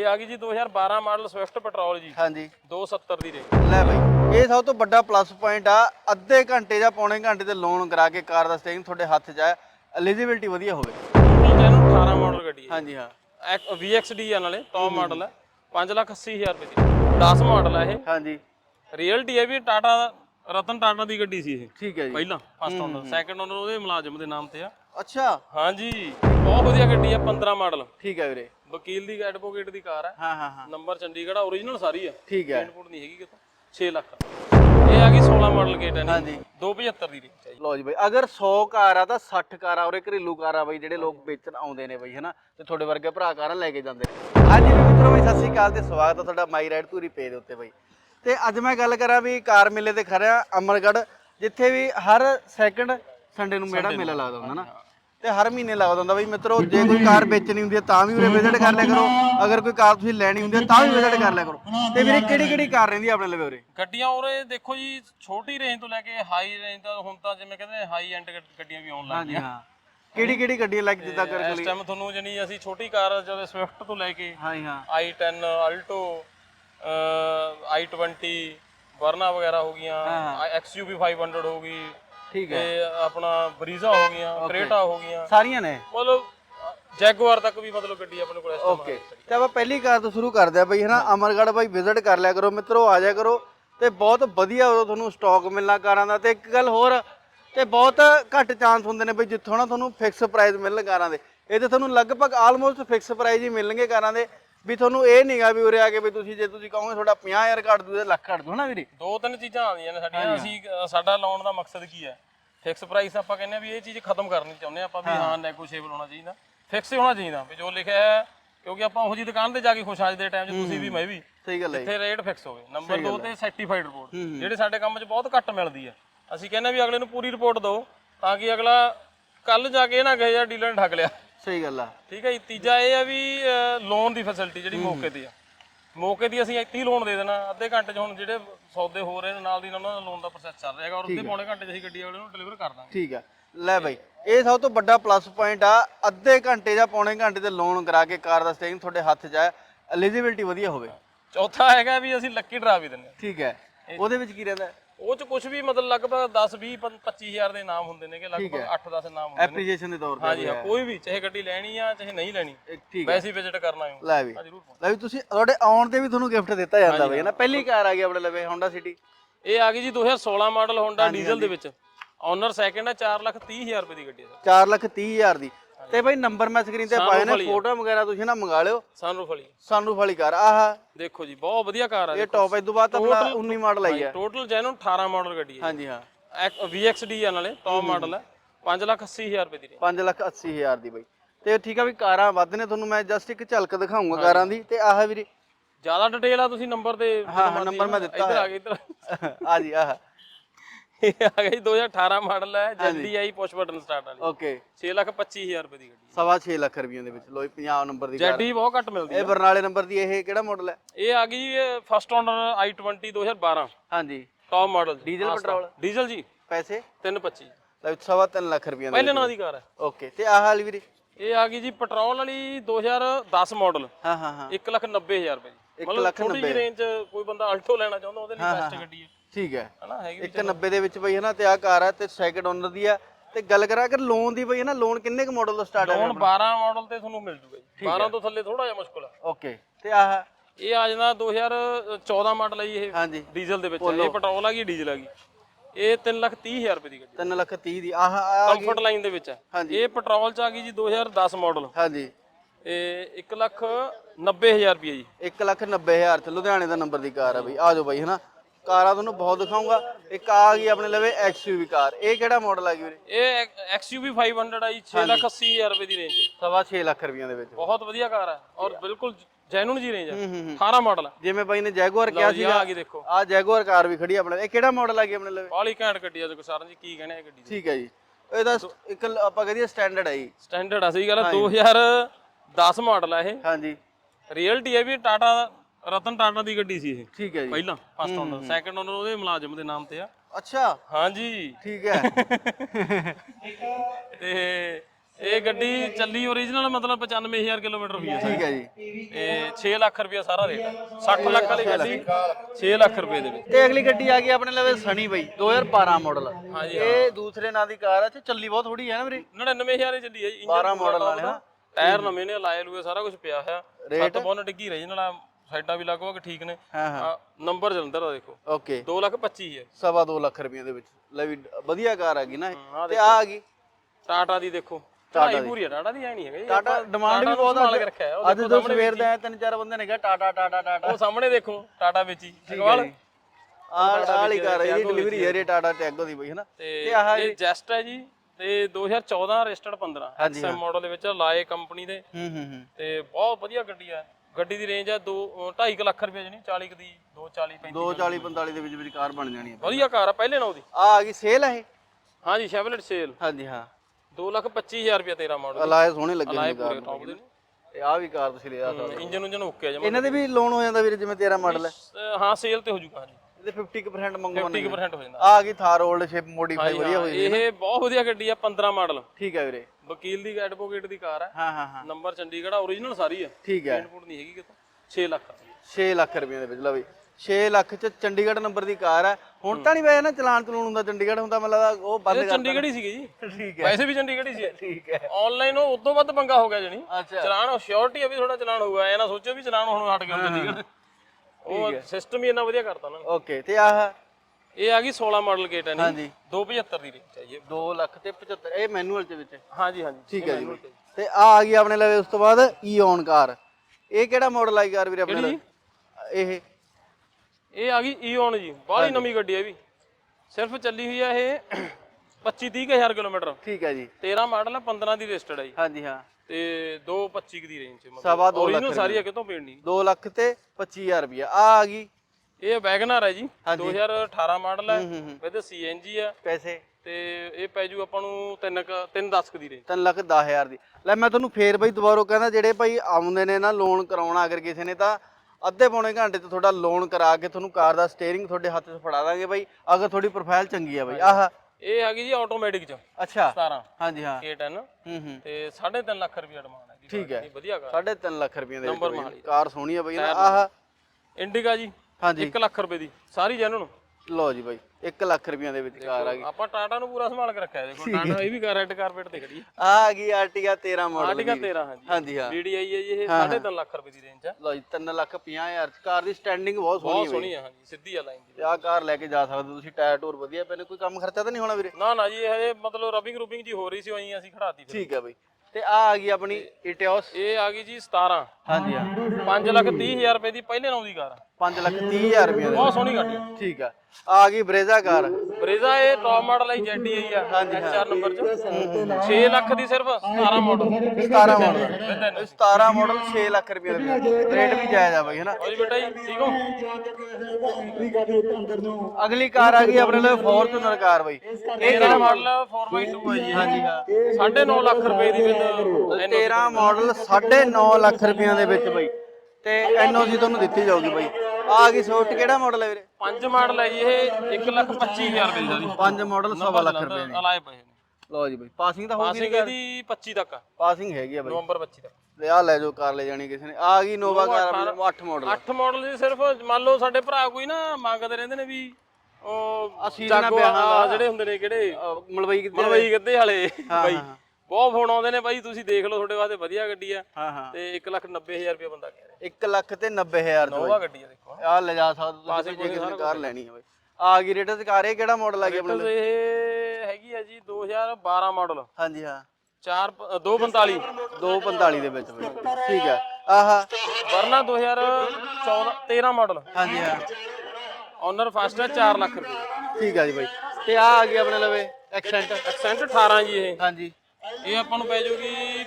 ਇਹ ਆ ਗਈ ਜੀ 2012 ਮਾਡਲ ਸਵਿਫਟ ਪੈਟਰੋਲ ਜੀ। ਹਾਂਜੀ। 270 ਦੀ ਰੇਂਜ। ਲੈ ਬਾਈ ਇਹ ਸਭ ਤੋਂ ਵੱਡਾ ਪਲੱਸ ਪੁਆਇੰਟ ਆ ਅੱਧੇ ਘੰਟੇ ਜਾਂ ਪੌਣੇ ਘੰਟੇ ਤੇ ਲੋਨ ਕਰਾ ਕੇ ਕਾਰ ਦਾ ਸਟੇਰਿੰਗ ਤੁਹਾਡੇ ਹੱਥ 'ਚ ਆ ਐਲੀਜੀਬਿਲਟੀ ਵਧੀਆ ਹੋਵੇ। ਜੈਨ 18 ਮਾਡਲ ਗੱਡੀ ਹੈ ਹਾਂਜੀ ਹਾਂ। VXD ਆ ਨਾਲੇ ਟੌਪ ਮਾਡਲ ਹੈ। 580000 ਰੁਪਏ ਦੀ। 10 ਮਾਡਲ ਹੈ ਇਹ। ਹਾਂਜੀ। ਰੀਅਲਟੀ ਹੈ ਵੀ ਟਾਟਾ ਰਤਨ ਟਾਟਾ ਦੀ ਗੱਡੀ ਸੀ ਇਹ। ਠੀਕ ਹੈ ਜੀ। ਪਹਿਲਾਂ ਫਸਟ ਓਨਰ ਸੈਕੰਡ ਓਨਰ ਉਹਦੇ ਮੁਲਾਜ਼ਮ ਦੇ ਨਾਮ ਤੇ ਆ। ਅੱਛਾ। ਹਾਂਜੀ। ਬਹੁਤ ਵਧੀਆ ਗੱਡੀ ਆ 15 ਮਾਡਲ ਠੀਕ ਹੈ ਵੀਰੇ। ਵਕੀਲ ਦੀ ਐਡਵੋਕੇਟ ਦੀ ਕਾਰ ਹੈ। ਹਾਂ ਹਾਂ ਹਾਂ। ਨੰਬਰ ਚੰਡੀਗੜ੍ਹ ਓਰੀਜਨਲ ਸਾਰੀ ਆ। ਠੀਕ ਹੈ। ਇਨਪੁਟ ਨਹੀਂ ਹੈਗੀ ਕਿਤੋਂ। 6 ਲੱਖ ਇਹ ਆ ਗਈ 16 ਮਾਡਲ ਗੇਟ ਹੈ ਹਾਂਜੀ। 275 ਦੀ ਰੇਂਜ ਹੈ ਜੀ। ਲੋ ਜੀ ਬਾਈ ਅਗਰ 100 ਕਾਰ ਆ ਤਾਂ 60 ਕਾਰਾਂ ਉਰੇ ਘਰੇਲੂ ਕਾਰਾਂ ਬਾਈ ਜਿਹੜੇ ਲੋਕ ਵੇਚਣ ਆਉਂਦੇ ਨੇ ਬਾਈ ਹਨਾ? ਤੇ ਤੁਹਾਡੇ ਵਰਗੇ ਭਰਾ ਕਾਰਾਂ ਲੈ ਕੇ ਜਾਂਦੇ ਨੇ। ਹਾਂਜੀ ਵੀ ਮਿੱਤਰੋ ਬਾਈ ਸਤਿ ਸ਼੍ਰੀ ਅਕਾਲ ਤੇ ਸਵਾਗਤ ਹੈ ਤੁਹਾਡਾ ਮਾਈ ਰਾਈਡ ਧੂਰੀ ਦੇ ਉੱਤੇ ਬਾਈ। ਤੇ ਅੱਜ ਮੈਂ ਗੱਲ ਕਰਾਂ ਵੀ ਕਾਰ ਮੇਲੇ ਤੇ ਖੜਿਆ ਅਮਰਗੜ੍ਹ ਜਿੱਥੇ ਵੀ ਹਰ ਸੈਕਿੰਡ ਸੰਡੇ ਨੂੰ ਮੇੜਾ ਮੇਲਾ ਲੱਗਦਾ ਹੁੰਦਾ ਨਾ। ਤੇ ਹਰ ਮਹੀਨੇ ਲੱਗਦਾ ਹੁੰਦਾ ਬਈ ਮਿੱਤਰੋ ਜੇ ਕੋਈ ਕਾਰ ਵੇਚਣੀ ਹੁੰਦੀ ਹੈ ਤਾਂ ਵੀ ਉਰੇ ਵਿਜ਼ਿਟ ਕਰ ਲਿਆ ਕਰੋ। ਅਗਰ ਕੋਈ ਕਾਰ ਤੁਸੀਂ ਲੈਣੀ ਹੁੰਦੀ ਹੈ ਤਾਂ ਵੀ ਵਿਜ਼ਿਟ ਕਰ ਲਿਆ ਕਰੋ। ਤੇ ਵੀਰੇ ਕਿਹੜੀ ਕਿਹੜੀ ਕਾਰ ਰਹਿੰਦੀ ਹੈ ਆਪਣੇ ਲਵੇ ਉਰੇ? ਗੱਡੀਆਂ ਉਰੇ ਦੇਖੋ ਜੀ ਛੋਟੀ ਰੇਂਜ ਤੋਂ ਲੈ ਕੇ ਹਾਈ ਰੇਂਜ ਤੱਕ ਹੁਣ ਤਾਂ ਜਿਵੇਂ ਕਹਿੰਦੇ ਹਾਈ ਐਂਡ ਗੱਡੀਆਂ ਵੀ ਆਉਣ ਲੱਗ ਹਾਂਜੀ ਗਈਆਂ। ਹਾਂ। ਕਿਹੜੀ ਕਿਹੜੀ ਗੱਡੀਆਂ ਲੱਗ ਜਿੱਦਾਂ ਕਰ ਇਸ ਟਾਈਮ ਤੁਹਾਨੂੰ ਜਣੀ ਅਸੀਂ ਛੋਟੀ ਕਾਰ ਜਦੋਂ ਸਵਿਫਟ ਤੋਂ ਲੈ ਕੇ ਹਾਂਜੀ ਹਾਂ। i10 ਅਲਟੋ i20 ਵਰਨਾ ਵਗੈਰਾ ਹੋ ਗਈਆਂ XUV 500 ਹੋ ਗਈ ਠੀਕ ਹੈ। ਤੇ ਆਪਣਾ ਬਰੀਜ਼ਾ ਹੋ ਗਈਆਂ ਕ੍ਰੇਟਾ ਹੋ ਗਈਆਂ। ਸਾਰੀਆਂ ਨੇ? ਮਤਲਬ ਜੈਗੁਆਰ ਤੱਕ ਵੀ ਮਤਲਬ ਗੱਡੀ ਆਪਣੇ ਕੋਲ ਇਸ time ਓਕੇ ਤੇ ਆਪਾਂ ਪਹਿਲੀ ਕਾਰ ਤੋਂ ਸ਼ੁਰੂ ਕਰਦੇ ਆ ਬਈ ਹਨਾ? ਅਮਰਗੜ੍ਹ ਬਾਈ ਵਿਜ਼ਿਟ ਕਰ ਲਿਆ ਕਰੋ ਮਿੱਤਰੋ ਆ ਜਾਇਆ ਕਰੋ। ਤੇ ਬਹੁਤ ਵਧੀਆ ਉਦੋਂ ਤੁਹਾਨੂੰ ਸਟਾਕ ਮਿਲਣਾ ਕਾਰਾਂ ਦਾ। ਤੇ ਇੱਕ ਗੱਲ ਹੋਰ ਤੇ ਬਹੁਤ ਘੱਟ ਚਾਂਸ ਹੁੰਦੇ ਨੇ ਬਈ ਜਿੱਥੋਂ ਨਾ ਤੁਹਾਨੂੰ ਫਿਕਸ ਪ੍ਰਾਈਸ ਮਿਲਣ ਕਾਰਾਂ ਦੇ। ਇਹ ਤੇ ਤੁਹਾਨੂੰ ਲਗਭਗ ਆਲਮੋਸਟ ਫਿਕਸ ਪ੍ਰਾਈਸ ਹੀ ਮਿਲਣਗੇ ਕਾਰਾਂ ਦੇ। ਵੀ ਤੁਹਾਨੂੰ ਇਹ ਨਹੀਂਗਾ ਵੀ ਉਰੇ ਆ ਕੇ ਵੀ ਤੁਸੀਂ ਜੇ ਤੁਸੀਂ ਕਹੋਗੇ ਤੁਹਾਡਾ 50000 ਘੱਟ ਦੂ ਤੇ ਲੱਖ ਘੱਟ ਦੂ ਹਨਾ ਵੀਰੇ। ਦੋ ਤਿੰਨ ਚੀਜ਼ਾਂ ਆਉਂਦੀਆਂ ਨੇ ਸਾਡੀਆਂ। ਅਸੀਂ ਅ, ਸਾਡਾ ਲਾਉਣ ਦਾ ਮਕਸਦ ਕੀ ਹੈ? ਫਿਕਸ ਪ੍ਰਾਈਸ ਆਪਾਂ ਕਹਿੰਦੇ ਆ ਵੀ ਇਹ ਚੀਜ਼ ਖਤਮ ਕਰਨੀ ਚਾਹੁੰਦੇ ਆ ਆਪਾਂ ਵੀ ਹਾਂ। ਨੈਗੋਸ਼ੀਏਬਲ ਹੋਣਾ ਚਾਹੀਦਾ। ਫਿਕਸ ਹੋਣਾ ਚਾਹੀਦਾ ਵੀ ਜੋ ਲਿਖਿਆ ਹੈ ਕਿਉਂਕਿ ਆਪਾਂ ਉਹੋ ਜੀ ਦੁਕਾਨ ਤੇ ਜਾ ਕੇ ਖੁਸ਼ ਅੱਜ ਦੇ ਟਾਈਮ 'ਚ ਤੁਸੀਂ ਵੀ ਮੈਂ ਵੀ। ਸਹੀ ਗੱਲ ਹੈ ਇੱਥੇ ਰੇਟ ਫਿਕਸ ਹੋਵੇ। ਨੰਬਰ 2 ਤੇ ਸਰਟੀਫਾਈਡ ਰਿਪੋਰਟ ਜਿਹੜੇ ਸਾਡੇ ਕੰਮ 'ਚ ਬਹੁਤ ਘੱਟ ਮਿਲਦੀ ਹੈ। ਅਸੀਂ ਕਹਿੰਦੇ ਆ ਵੀ ਅਗਲੇ ਨੂੰ ਪੂਰੀ ਰਿਪੋਰਟ ਦਿਓ ਤਾਂ ਕਿ ਅਗਲਾ ਕੱਲ ਜਾ ਕੇ ਇਹ ਨਾ ਕਹੇ ਯਾਰ ਡੀਲਰ ਨੇ ਠੱਗ ਲਿਆ। ਸਹੀ ਗੱਲ ਆ। ਠੀਕ ਹੈ ਜੀ ਤੀਜਾ ਇਹ ਆ ਵੀ ਲੋਨ ਦੀ ਫੈਸਿਲਿਟੀ ਜਿਹੜੀ ਮੌਕੇ ਤੇ ਆ। ਮੌਕੇ ਦੀ ਅਸੀਂ ਇੱਥੇ ਹੀ ਲੋਨ ਦੇ ਦੇਣਾ। ਅੱਧੇ ਘੰਟੇ 'ਚ ਹੁਣ ਜਿਹੜੇ ਸੌਦੇ ਹੋ ਰਹੇ ਨੇ ਨਾਲ ਦੀ ਨਾਲ ਉਹਨਾਂ ਦਾ ਲੋਨ ਦਾ ਪ੍ਰੋਸੈਸ ਚੱਲ ਰਿਹਾ ਹੈਗਾ। ਔਰ ਅੱਧੇ ਪੌਣੇ ਘੰਟੇ 'ਚ ਅਸੀਂ ਗੱਡੀ ਵਾਲੇ ਨੂੰ ਡਿਲੀਵਰ ਕਰ ਦਾਂਗੇ। ਠੀਕ ਆ। ਲੈ ਬਾਈ ਇਹ ਸਭ ਤੋਂ ਵੱਡਾ ਪਲੱਸ ਪੁਆਇੰਟ ਆ। ਅੱਧੇ ਘੰਟੇ ਜਾਂ ਪੌਣੇ ਘੰਟੇ ਤੇ ਲੋਨ ਕਰਾ ਕੇ ਕਾਰ ਦਾ ਸਟੇਰਿੰਗ ਤੁਹਾਡੇ ਹੱਥ 'ਚ ਆ। ਐਲੀਜੀਬਿਲਟੀ ਵਧੀਆ ਹੋਵੇ। ਚੌਥਾ ਹੈਗਾ ਵੀ ਅਸੀਂ ਲੱਕੀ ਡਰਾ ਵੀ ਦਿੰਦੇ ਹਾਂ। ਠੀਕ ਹੈ। ਉਹਦੇ ਵਿੱਚ ਕੀ ਰਹਿੰਦਾ? ਉਹ 'ਚ ਕੁਝ ਵੀ ਮਤਲਬ ਲਗਭਗ 10 20 25000 ਦੇ ਨਾਮ ਹੁੰਦੇ ਨੇ ਕਿ ਲਗਭਗ 8 10 ਨਾਮ ਹੁੰਦੇ ਨੇ ਐਪਰੀਸ਼ੀਏਸ਼ਨ ਦੇ ਤੌਰ ਤੇ ਹਾਂਜੀ ਹਾਂ ਕੋਈ ਵੀ ਚਾਹੇ ਗੱਡੀ ਲੈਣੀ ਆ ਚਾਹੇ ਨਹੀਂ ਲੈਣੀ ਠੀਕ ਹੈ। ਵੈਸੇ ਵਿਜ਼ਿਟ ਕਰਨਾ ਹੈ। ਲੈ ਵੀ। ਲੈ ਵੀ ਤੁਸੀਂ ਤੁਹਾਡੇ ਆਉਣ ਤੇ ਵੀ ਤੁਹਾਨੂੰ ਗਿਫਟ ਦਿੱਤਾ ਜਾਂਦਾ ਬਈ ਨਾ? ਪਹਿਲੀ ਕਾਰ ਆ ਗਈ ਆਪਣੇ ਲਵੇ Honda City ਇਹ ਆ ਗਈ ਜੀ 2016 ਮਾਡਲ ਹੋਂਡਾ ਡੀਜ਼ਲ ਦੇ ਵਿੱਚ। ਓਨਰ ਸੈਕਿੰਡ ਹੈ 430000 ਰੁਪਏ ਦੀ ਗੱਡੀ ਹੈ 4 ਲੱਖ 30 ਹਜ਼ਾਰ ਦੀ। ਤੇ ਬਈ ਨੰਬਰ ਮੈਂ ਸਕਰੀਨ ਤੇ ਪਾਏ ਨੇ ਫੋਟੋ ਵਗੈਰਾ ਤੁਸੀਂ ਨਾ ਮੰਗਾ ਲਿਓ। ਸਨਰੂਫ ਵਾਲੀ ਸਨਰੂਫ ਵਾਲੀ ਕਾਰ ਆਹ। ਦੇਖੋ ਜੀ ਬਹੁਤ ਵਧੀਆ ਕਾਰ ਆ ਇਹ ਟੌਪ ਇਸ ਤੋਂ ਬਾਅਦ ਤਾਂ ਆਪਣਾ 19 ਮਾਡਲ ਆਈ ਹੈ ਟੋਟਲ ਜੈਨੂਨ 18 ਮਾਡਲ ਗੱਡੀ ਹੈ। ਹਾਂਜੀ ਹਾਂ। VXD ਆ ਨਾਲੇ ਟੌਪ ਮਾਡਲ ਹੈ। 580000 ਰੁਪਏ ਦੀ ਰੇਂਜ 5 ਲੱਖ 80 ਹਜ਼ਾਰ ਦੀ ਬਈ। ਤੇ ਠੀਕ ਆ ਵੀ ਕਾਰਾਂ ਵੱਧ ਨੇ ਤੁਹਾਨੂੰ ਮੈਂ ਜਸਟ ਇੱਕ ਝਲਕ ਦਿਖਾਉਂਗਾ ਕਾਰਾਂ ਦੀ। ਤੇ ਆਹ ਵੀਰੇ। ਜ਼ਿਆਦਾ ਡਿਟੇਲ ਆ ਤੁਸੀਂ ਨੰਬਰ ਤੇ ਹਾਂ ਨੰਬਰ ਮੈਂ ਦਿੱਤਾ ਇੱਧਰ ਆ ਗਏ ਇੱਧਰ ਆ ਜੀ ਆਹ। ਇਹ ਆ ਗਈ 2018 ਮਾਡਲ ਹੈ ਜਲਦੀ ਆਈ ਪੁਸ਼ ਬਟਨ ਸਟਾਰਟ ਵਾਲੀ। ਓਕੇ 625000 ਰੁਪਏ ਦੀ ਗੱਡੀ ਸਵਾ 6 ਲੱਖ ਰੁਪਈਆਂ ਦੇ ਵਿੱਚ ਲੋਈ 50 ਨੰਬਰ ਦੀ ਜੈਡੀ ਬਹੁਤ ਘੱਟ ਮਿਲਦੀ ਇਹ ਬਰਨਾਲੇ ਨੰਬਰ ਦੀ ਇਹ ਕਿਹੜਾ ਮਾਡਲ ਹੈ? ਇਹ ਆ ਗਈ ਫਸਟ ਓਨਰ i20 2012 ਹਾਂਜੀ। Top model diesel petrol diesel ਜੀ। ਪੈਸੇ? 325 ਲੈ ਸਵਾ 3 ਲੱਖ ਰੁਪਈਆਂ ਦੇ ਪਹਿਲੇ ਨਾਂ ਦੀ ਕਾਰ ਹੈ। ਓਕੇ ਤੇ ਆਹ ਵਾਲੀ ਵੀਰੇ? ਇਹ ਆ ਗਈ ਜੀ ਪੈਟਰੋਲ ਵਾਲੀ 2010 ਮਾਡਲ ਹਾਂ ਹਾਂ ਹਾਂ। 190000 ਰੁਪਏ ਜੀ ਮਤਲਬ ਥੋੜੀ ਜਿਹੀ ਰੇਂਜ ਕੋਈ ਬੰਦਾ ਅਲਟੋ ਲੈਣਾ ਚਾਹੁੰਦਾ ਉਹਦੇ ਲਈ ਬੈਸਟ ਗੱਡੀ ਹੈ। ਠੀਕ ਹੈ। ਹਨਾ ਹੈਗੀ 190 ਦੇ ਵਿੱਚ ਬਈ ਹਨਾ ਤੇ ਆਹ ਕਾਰ ਹੈ ਤੇ ਸੈਕਿੰਡ ਓਨਰ ਦੀ ਆ। ਤੇ ਗੱਲ ਕਰਾਂ ਅਗਰ ਲੋਨ ਦੀ ਬਈ ਹਨਾ ਲੋਨ ਕਿੰਨੇ ਕੁ ਮਾਡਲ ਤੋਂ ਸਟਾਰਟ ਹੈ ਹੁਣ 12 ਮਾਡਲ ਤੇ ਤੁਹਾਨੂੰ ਮਿਲ ਜੂਗਾ ਜੀ। 12 ਤੋਂ ਥੱਲੇ ਥੋੜਾ ਜਿਹਾ ਮੁਸ਼ਕਲ ਹੈ ਓਕੇ ਤੇ ਆਹ ਇਹ ਆ ਜਾਂਦਾ 2014 ਮਾਡਲ ਹੈ ਇਹ। ਹਾਂਜੀ। ਡੀਜ਼ਲ ਦੇ ਵਿੱਚ ਹੈ। ਇਹ ਪੈਟਰੋਲ ਆ ਗਈ ਡੀਜ਼ਲ ਆ ਗਈ। ਇਹ 330000 ਰੁਪਏ ਦੀ ਗੱਡੀ 3 ਲੱਖ 30 ਦੀ। ਆਹ ਕੰਫਰਟ ਲਾਈਨ ਦੇ ਵਿੱਚ ਹੈ ਹਾਂਜੀ। ਇਹ ਪੈਟਰੋਲ ਚ ਆ ਗਈ ਜੀ 2010 ਮਾਡਲ ਹਾਂਜੀ। ਇਹ 1 ਲੱਖ 90000 ਰੁਪਏ ਜੀ। 1 ਲੱਖ 90 ਹਜ਼ਾਰ ਤੇ ਲੁਧਿਆਣੇ ਦਾ ਨੰਬਰ ਦੀ ਕਾਰ ਆ ਬਈ। ਆ ਜਾਓ ਬਈ ਹਨਾ? ਕਾਰਾਂ ਤੁਹਾਨੂੰ ਬਹੁਤ ਦਿਖਾਉਂਗਾ। ਇੱਕ ਆ ਗਈ ਆਪਣੇ ਲਵੇ XUV ਕਾਰ। ਇਹ ਕਿਹੜਾ ਮਾਡਲ ਆ ਗਈ ਵੀਰੇ? ਇਹ XUV 500 ਆ ਜੀ 6 ਲੱਖ 80000 ਰੁਪਏ ਦੀ ਰੇਂਜ ਸਵਾ 6 ਲੱਖ ਰੁਪਈਆਂ ਦੇ ਵਿੱਚ। ਬਹੁਤ ਵਧੀਆ ਕਾਰ ਹੈ ਔਰ ਬਿਲਕੁਲ ਜੈਨੂਨ ਜੀ ਰੇਂਜ ਹੈ ਹੂੰ, ਹੂੰ। 18 ਮਾਡਲ ਹੈ ਜਿਵੇਂ ਬਾਈ ਨੇ ਜੈਗੁਆਰ ਕਿਹਾ ਸੀਗਾ ਆ ਗਈ ਦੇਖੋ। ਆ ਜੈਗੁਆਰ ਕਾਰ ਵੀ ਖੜੀ ਆਪਣੇ ਇਹ ਕਿਹੜਾ ਮਾਡਲ ਆ ਗਈ ਆਪਣੇ ਲਵੇ ਬਾਲੀ ਘੈਂਟ ਗੱਡੀ ਆ ਦੇਖੋ ਸਾਰਨ ਜੀ ਕੀ ਕਹਿੰਦੇ ਆ ਗੱਡੀ ਦੀ। ਠੀਕ ਹੈ ਜੀ। ਇਹਦਾ ਇੱਕ ਆਪਾਂ ਕਹਦੇ ਸਟੈਂਡਰਡ ਹੈ ਜੀ। ਸਟੈਂਡਰਡ ਆ ਸਹੀ ਗੱਲ ਆ 2010 ਮਾਡਲ ਆ ਇਹ। ਹਾਂਜੀ। ਰੀਅਲਟੀ ਹੈ ਵੀ ਟਾਟਾ ਰਤਨ ਟਾਟਾ ਦੀ ਗੱਡੀ ਸੀ ਇਹ। ਠੀਕ ਹੈ ਜੀ। ਪਹਿਲਾਂ ਫਸਟ ਓਨਰ ਸੈਕੰਡ ਓਨਰ ਉਹਦੇ ਮੁਲਾਜ਼ਮ ਦੇ ਨਾਮ ਤੇ ਆ। ਅੱਛਾ। ਹਾਂਜੀ। ਠੀਕ ਹੈ। ਤੇ ਇਹ ਗੱਡੀ ਚੱਲੀ ਓਰੀਜਨਲ ਮਤਲਬ 95000 ਕਿਲੋਮੀਟਰ ਹੋਈ ਹੈ ਠੀਕ ਹੈ ਜੀ। ਤੇ 6 ਲੱਖ ਰੁਪਇਆ ਸਾਰਾ ਰੇਟ। ਹੈ 60 ਲੱਖ ਵਾਲੀ ਗੱਡੀ 6 ਲੱਖ ਰੁਪਏ ਦੇ ਵਿੱਚ। ਤੇ ਅਗਲੀ ਗੱਡੀ ਆ ਗਈ ਆਪਣੇ ਲਵੇ ਸਣੀ ਬਈ 2012 ਮਾਡਲ ਇਹ ਦੂਸਰੇ ਨਾਂ ਦੀ ਕਾਰ ਹੈ ਤੇ ਚੱਲੀ ਬਹੁਤ ਥੋੜੀ ਹੈ ਨਾ ਵੀਰੇ। 99000 ਹੀ ਚੱਲੀ ਹੈ ਜੀ 12 ਮਾਡਲ ਵਾਲੇ ਟਾਇਰ ਨਵੇਂ ਨੇ ਲਾਏ ਲੂਏ ਸਾਰਾ ਕੁਝ ਪਿਆ ਹੋਇਆ ਸੱਤ ਬੋਨ ਡਿੱਗੀ ਰੀਜਨਲ ਆ ਸਾਈਡਾਂ ਵੀ ਲਗਭਗ ਠੀਕ ਨੇ। ਹਾਂ ਹਾਂ। ਨੰਬਰ ਜਲੰਧਰ ਦਾ ਦੇਖੋ। ਓਕੇ। 2 ਲੱਖ 25 ਹੈ ਸਵਾ ਦੋ ਲੱਖ ਰੁਪਏ ਦੇ ਵਿੱਚ। ਲੈ ਵੀ ਵਧੀਆ ਕਾਰ ਆ ਗਈ ਨਾ ਇਹ। ਤੇ ਆ ਆ ਗਈ। ਟਾਟਾ ਦੀ ਦੇਖੋ। ਟਾਟਾ ਪੂਰੀ ਹੈ ਟਾਟਾ ਦੀ ਐ ਨਹੀਂ ਹੈਗਾ। ਜੀ ਟਾਟਾ ਡਿਮਾਂਡ ਵੀ ਬਹੁਤ ਆ। ਕੇ ਰੱਖਿਆ ਹੈ। ਉਹ ਅੱਜ ਦੇਖੋ ਤੋਂ ਸਾਹਮਣੇ ਸਵੇਰ ਦਾ ਤਿੰਨ ਚਾਰ ਬੰਦੇ ਨੇ ਕਿਹਾ ਟਾਟਾ ਟਾਟਾ ਟਾਟਾ। ਉਹ ਸਾਹਮਣੇ ਦੇਖੋ ਟਾਟਾ ਵਿੱਚ। ਹੀ ਅਗਵਾਲ। ਆਹ ਵਾਲੀ ਕਾਰ ਹੈ ਜੀ ਡਿਲੀਵਰੀ ਹੈ ਇਹ ਟਾਟਾ ਟੈਗੋ ਦੀ ਬਈ ਹਨਾ ਤੇ ਤੇ ਆਹ ਇਹ ਜੈਸਟ ਹੈ ਜੀ ਤੇ 2014 ਰਜਿਸਟਰਡ 15 ਹਾਂਜੀ, ਐਕਸਐਮ ਮਾਡਲ ਦੇ ਵਿੱਚ ਲਾਏ ਕੰਪਨੀ ਦੇ। ਹੂੰ ਹੂੰ ਹੂੰ। ਤੇ ਬਹੁਤ ਵਧੀਆ ਗੱਡੀ ਹੈ ਗੱਡੀ ਦੀ ਰੇਂਜ ਹੈ 2 2.5 ਲੱਖ ਰੁਪਏ ਨਹੀਂ 40 ਕੁ ਦੀ 240 35 240 45 ਦੇ ਵਿੱਚ ਵਿੱਚ ਕਾਰ ਬਣ ਜਾਣੀ ਹੈ ਵਧੀਆ ਕਾਰ ਆ ਪਹਿਲੇ ਨਾਲੋਂ ਦੀ ਆ ਆ ਗਈ ਸੇਲ ਹੈ ਇਹ? ਹਾਂਜੀ ਸ਼ੈਵਲਟ ਸੇਲ ਹਾਂਜੀ ਹਾਂ। 2 ਲੱਖ 25000 ਰੁਪਏ ਤੇਰਾ ਮਾਡਲ। ਅਲਾਏ ਸੋਹਣੇ ਲੱਗੇ ਨੇ ਕਾਰ ਪੂਰੇ ਟੌਪ ਦੇ ਨੇ। ਤੇ ਆ ਵੀ ਕਾਰ ਤੁਸੀਂ ਲਿਆ ਸਕਦੇ ਇੰਜਨ ਉਂਜਨ ਓਕੇ ਜਮਾ ਇਹਨਾਂ ਦੇ ਵੀ ਲੋਨ ਹੋ ਜਾਂਦਾ ਵੀਰੇ ਜਿਵੇਂ ਤੇਰਾ ਮਾਡਲ ਹੈ? ਹਾਂ ਸੇਲ ਤੇ ਹੋ ਜੂਗਾ ਹਾਂਜੀ। ਇਹਦੇ 50% ਮੰਗਵਾਉਣੇ 50% ਹੋ ਜਾਂਦਾ। ਆ ਗਈ ਥਾਰ 올ਡ ਸ਼ੇਪ ਮੋਡੀਫਾਈ ਵਧੀਆ ਹੋਈ ਇਹ ਬਹੁਤ ਵਧੀਆ ਗੱਡੀ ਆ 15 ਮਾਡਲ। ਠੀਕ ਹੈ ਵੀਰੇ। ਵਕੀਲ ਦੀ ਐਡਵੋਕੇਟ ਦੀ ਕਾਰ ਹੈ ਹਾਂ ਹਾਂ ਹਾਂ। ਨੰਬਰ ਚੰਡੀਗੜ੍ਹ ਓਰੀਜਨਲ ਸਾਰੀ ਹੈ ਠੀਕ ਹੈ। ਪੇਂਟ ਪੂਟ ਨਹੀਂ ਹੈਗੀ ਕਿਤੋਂ। 6 ਲੱਖ 6 ਲੱਖ ਰੁਪਏ ਦੇ ਵਿੱਚ ਲਓ ਬਈ 6 ਲੱਖ ਚ ਚੰਡੀਗੜ੍ਹ ਨੰਬਰ ਦੀ ਕਾਰ ਹੈ ਹੁਣ ਤਾਂ ਨਹੀਂ ਵੈਸੇ ਨਾ ਚਲਾਨ ਚਲੂਣ ਹੁੰਦਾ ਚੰਡੀਗੜ੍ਹ ਹੁੰਦਾ ਮੈਨੂੰ ਲੱਗਦਾ ਉਹ ਬੰਦ ਇਹ ਚੰਡੀਗੜ੍ਹ ਹੀ ਸੀਗੀ ਜੀ। ਕਰ ਠੀਕ ਹੈ। ਵੈਸੇ ਵੀ ਚੰਡੀਗੜ੍ਹ ਹੀ ਸੀ ਠੀਕ ਹੈ। ਆਨਲਾਈਨ ਉਹ ਉਦੋਂ ਵੱਧ ਪੰਗਾ ਹੋ ਗਿਆ ਜਣੀ। ਚਲਾਨ ਸ਼ੋਰਟੀ ਆ ਵੀ ਥੋੜਾ ਚਲਾਨ ਹੋਊਗਾ। ਐ ਨਾ ਸੋਚੋ ਵੀ ਚਲਾਨ ਹੁਣ ਹਟ ਗਿਆ ਚੰਡੀਗੜ੍ਹ। ਉਹ ਸਿਸਟਮ ਹੀ। ਇੰਨਾ ਵਧੀਆ ਕਰਤਾ ਨੇ। ਓਕੇ ਤੇ ਆਹ ਇਹ ਆ ਗਈ 16 ਮਾਡਲ ਗੇਟ ਹੈ ਨਹੀਂ ਹਾਂਜੀ। 275 ਦੀ ਰੇਂਜ ਹੈ ਜੀ। 2 ਲੱਖ ਤੇ 75 ਇਹ ਮੈਨੂਅਲ ਚ ਵਿੱਚ ਹਾਂਜੀ ਹਾਂਜੀ। ਠੀਕ ਹੈ ਜੀ। ਤੇ। ਆ ਆ ਗਈ ਆਪਣੇ ਲਵੇ ਉਸ ਤੋਂ ਬਾਅਦ ਈਓਨ ਕਾਰ ਇਹ ਕਿਹੜਾ ਮਾਡਲ ਆਈ ਕਾਰ ਵੀਰੇ ਆਪਣੇ ਲਵੇ ਇਹ। ਇਹ ਆ ਗਈ ਈਓਨ ਜੀ। ਬਾਹਲੀ ਨਵੀਂ ਗੱਡੀ ਹੈ ਵੀ। ਸਿਰਫ ਚੱਲੀ ਹੋਈ ਆ ਇਹ 25 30000 ਕਿਲੋਮੀਟਰ। ਠੀਕ ਹੈ ਜੀ। 13 ਮਾਡਲ ਹੈ 15 ਦੀ ਰਜਿਸਟਰਡ ਹੈ ਜੀ। ਹਾਂਜੀ ਹਾਂ। ਤੇ 225 ਦੀ ਰੇਂਜ ਚ ਸਵਾ ਦੋ ਓਰੀਜਨਲ ਸਾਰੀ ਹੈ ਕਿਤੋਂ ਪੇੜ ਨਹੀਂ। 2 ਲੱਖ ਤੇ 25000 ਰੁਪਏ ਆ ਆ ਗਈ। ਇਹ ਵੈਗਨਰ ਹੈ ਜੀ। ਹਾਂਜੀ। 2018 ਮਾਡਲ ਹੈ ਵਿਦ ਸੀਐਨਜੀ ਹੈ ਪੈਸੇ। ਤੇ ਇਹ ਪੈ ਜੂ ਆਪਾਂ ਨੂੰ 3 3 10 ਦੀ ਰੇਂਜ 3 ਲੱਖ 10000 ਦੀ। ਲੈ ਮੈਂ ਤੁਹਾਨੂੰ ਫੇਰ ਬਈ ਦੁਬਾਰਾ ਕਹਿੰਦਾ ਜਿਹੜੇ ਭਾਈ ਆਉਂਦੇ ਨੇ ਨਾ ਲੋਨ ਕਰਾਉਣਾ ਅਗਰ ਕਿਸੇ ਨੇ ਤਾਂ ਅੱਧੇ ਪੌਣੇ ਘੰਟੇ ਤੇ ਤੁਹਾਡਾ ਲੋਨ ਕਰਾ ਕੇ ਤੁਹਾਨੂੰ ਕਾਰ ਦਾ ਸਟੀਅਰਿੰਗ ਤੁਹਾਡੇ ਹੱਥ 'ਚ ਫੜਾ ਦਾਂਗੇ ਬਾਈ। ਅਗਰ ਤੁਹਾਡੀ ਪ੍ਰੋਫਾਈਲ ਚੰਗੀ ਆ ਬਾਈ। ਆਹ ਇਹ ਹੈਗੀ ਜੀ ਆਟੋਮੈਟਿਕ ਚ। ਅੱਛਾ। 17 ਹਾਂਜੀ ਹਾਂ। K10 ਹੂੰ ਹੂੰ। ਤੇ 3.5 ਲੱਖ ਰੁਪਏ ਡਿਮਾਂਡ ਹੈ ਜੀ। ਠੀਕ ਹੈ। ਵਧੀਆ ਕਾਰ। 3.5 ਲੱਖ ਰੁਪਏ ਦੇ ਨੰਬਰ ਮੋਹਾਲੀ। ਕਾਰ ਸੋਹਣੀ ਆ ਬਾਈ ਆਹ। ਇੰਡੀਗਾ ਜੀ। ਹਾਂਜੀ। 1 ਲੱਖ ਰੁਪਏ ਦੀ। ਸਾਰੀ ਜੈਨੂਨ ਲਓ ਜੀ ਬਾਈ। 1 ਲੱਖ ਰੁਪਏ ਦੇ ਵਿੱਚ ਕਾਰ ਆ ਗਈ। ਆਪਾਂ ਟਾਟਾ ਨੂੰ ਪੂਰਾ ਸੰਭਾਲ ਕੇ ਰੱਖਿਆ ਦੇਖੋ ਟਾਟਾ ਇਹ ਵੀ ਕਾਰ ਰੈੱਡ ਕਾਰਪੇਟ ਤੇ ਖੜੀ ਆ ਆ ਗਈ ਆਰਟੀਆ 13 ਮਾਡਲ ਆਰਟੀਕਾ 13 ਹਾਂਜੀ। ਹਾਂਜੀ ਹਾਂ। VDI ਹੈ ਜੀ ਇਹ 3.5 ਲੱਖ ਰੁਪਏ ਦੀ ਰੇਂਜ ਹੈ ਲਓ ਜੀ 3 ਲੱਖ 50 ਹਜ਼ਾਰ ਚ। ਕਾਰ ਦੀ ਸਟੈਂਡਿੰਗ ਬਹੁਤ ਸੋਹਣੀ ਬਹੁਤ ਹੈ ਸੋਹਣੀ ਹੈ ਹਾਂਜੀ ਸਿੱਧੀ ਆ ਲਾਈਨ ਦੀ। ਆ ਕਾਰ ਲੈ ਕੇ ਜਾ ਸਕਦੇ ਤੁਸੀਂ ਟਾਇਰ ਟੂਰ ਵਧੀਆ ਪੈਨੇ ਕੋਈ ਕੰਮ ਖਰਚਾ ਤਾਂ ਨਹੀਂ ਹੋਣਾ ਵੀਰੇ? ਨਾ ਨਾ ਜੀ ਇਹ ਹਜੇ ਮਤਲਬ ਰਬਿੰਗ ਰੂਬਿੰਗ ਜੀ ਹੋ ਰਹੀ ਸੀ ਉਹੀ ਅਸੀਂ ਖੜਾਤੀ ਫਿਰ। ਠੀਕ ਹੈ ਬਾਈ। ਤੇ ਆ ਆ ਗਈ ਆਪਣੀ ਇਟਿਓਸ ਇਹ ਆ ਗਈ ਜੀ 17 ਹਾਂਜੀ ਹਾਂ। 5 ਲੱਖ 30 ਹਜ਼ਾਰ ਰੁਪਏ ਦੀ ਪਹਿਲੇ ਨਾਮ ਦੀ ਕਾਰ ਆ। 5 ਲੱਖ 30 ਹਜ਼ਾਰ ਰੁਪਏ ਦੇ। ਬਹੁਤ ਸੋਹਣੀ ਗੱਡੀ ਠੀਕ ਆ। ਆ ਗਈ ਬਰੇਜ਼ਾ ਕਾਰ। ਬਰੇਜ਼ਾ ਇਹ ਟੌਪ ਮਾਡਲ ਹੈ ਜੈਡੀ ਆਈ ਆ ਐਚਆਰ ਨੰਬਰ ਚ। 6 ਲੱਖ ਦੀ ਸਿਰਫ 17 ਮਾਡਲ 17 ਮਾਡਲ 17 ਮਾਡਲ 6 ਲੱਖ ਰੁਪਏ ਦੇ। ਰੇਟ ਵੀ ਜਾਇਜ਼ ਆ ਬਾਈ ਹਨਾ? ਹੋਰ ਜੀ ਬੇਟਾ ਜੀ ਠੀਕ ਹੋ? ਅਗਲੀ ਕਾਰ ਆ ਗਈ ਆਪਣੇ ਲਈ ਫੋਰਚੂਨਰ ਕਾਰ ਬਾਈ। ਇਹ ਤੇਰਾ ਮਾਡਲ 4x2 ਹੈ ਜੀ। ਹਾਂਜੀ ਹਾਂ। 9.5 ਲੱਖ ਰੁਪਏ ਦੀ ਵਿੱਚ 13 ਮਾਡਲ 9.5 ਲੱਖ ਰੁਪਈਆਂ ਦੇ ਵਿੱਚ ਬਾਈ। ਤੇ ਐਨਓਸੀ ਤੁਹਾਨੂੰ ਦਿੱਤੀ ਜਾਊਗੀ ਬਾਈ। ਆ ਗਈ ਸੋਟ ਕਿਹੜਾ ਮਾਡਲ ਹੈ ਵੀਰੇ? ਪੰਜ ਮਾਡਲ ਹੈ ਜੀ ਇਹ 1 ਲੱਖ 25 ਹਜ਼ਾਰ ਰੁਪਏ ਦੀ ਸਾਰੀ ਪੰਜ ਮਾਡਲ ਸਵਾ ਲੱਖ ਰੁਪਏ ਦੀ। ਅਲਾਏ ਪਏ ਨੇ। ਲਓ ਜੀ ਬਾਈ ਪਾਸਿੰਗ ਤਾਂ ਹੋਊਗੀ ਪਾਸਿੰਗ ਇਹਦੀ 25 ਤੱਕ ਆ। ਪਾਸਿੰਗ ਹੈਗੀ ਆ ਬਾਈ। ਨਵੰਬਰ 25 ਤੱਕ। ਤੇ ਆ ਲੈ ਜਾਓ ਕਾਰ ਲੈ ਜਾਣੀ ਕਿਸੇ ਨੇ। ਆ ਗਈ ਨੋਵਾ ਕਾਰ 8 ਮਾਡਲ 8 ਮਾਡਲ ਦੀ ਸਿਰਫ ਮੰਨ ਲਓ ਸਾਡੇ ਭਰਾ ਕੋਈ ਨਾ ਮੰਗਦੇ ਰਹਿੰਦੇ ਨੇ ਵੀ ਉਹ ਅਸੀਂ ਨਾ ਜਿਹੜੇ ਹੁੰਦੇ ਨੇ ਕਿਹੜੇ? ਮਲਵਈ ਕਿੱਥੇ ਮਲਵਈ ਗੱਦੇ ਵਾਲੇ ਬਾਈ। ਬਹੁਤ ਫੋਨ ਆਉਂਦੇ ਨੇ ਬਾਈ ਤੁਸੀਂ ਦੇਖ ਲਓ ਤੁਹਾਡੇ ਵਾਸਤੇ ਵਧੀਆ ਗੱਡੀ ਆ। ਹਾਂ ਹਾਂ। ਤੇ 1 ਲੱਖ 90 ਹਜ਼ਾਰ ਰੁਪਏ ਬੰਦਾ ਕਹਿ ਰਿਹਾ। 1 ਲੱਖ ਤੇ 90000 ਨੋਵਾ ਗੱਡੀ ਆ ਦੇਖੋ। ਆ ਲੈ ਜਾ ਸਕਦੇ ਤੁਸੀਂ ਜੇ ਕਿਸੇ ਨੇ ਕਾਰ ਲੈਣੀ ਹੈ ਬਾਈ। ਆ ਗਈ ਰੇਟ ਤੇ ਕਾਰ ਇਹ ਕਿਹੜਾ ਮਾਡਲ ਆ ਗਿਆ ਆਪਣੇ? ਇਹ ਹੈਗੀ ਆ ਜੀ 2012 ਮਾਡਲ ਹਾਂਜੀ ਹਾਂ। 4 245 245 ਦੇ ਵਿੱਚ ਬਾਈ। ਠੀਕ ਹੈ ਆਹਾ। ਵਰਨਾ 2014 13 ਮਾਡਲ ਹਾਂਜੀ ਹਾਂ। ਓਨਰ ਫਸਟ ਹੈ 4 ਲੱਖ ਰੁਪਏ। ਠੀਕ ਹੈ ਜੀ ਬਾਈ। ਤੇ ਆ ਆ ਗਈ ਆਪਣੇ ਲਵੇ ਐਕਸੈਂਟ ਐਕਸੈਂਟ 18 ਜੀ ਇਹ। ਹਾਂਜੀ। ਇਹ ਆਪਾਂ ਨੂੰ ਪੈ ਜਾਊਗੀ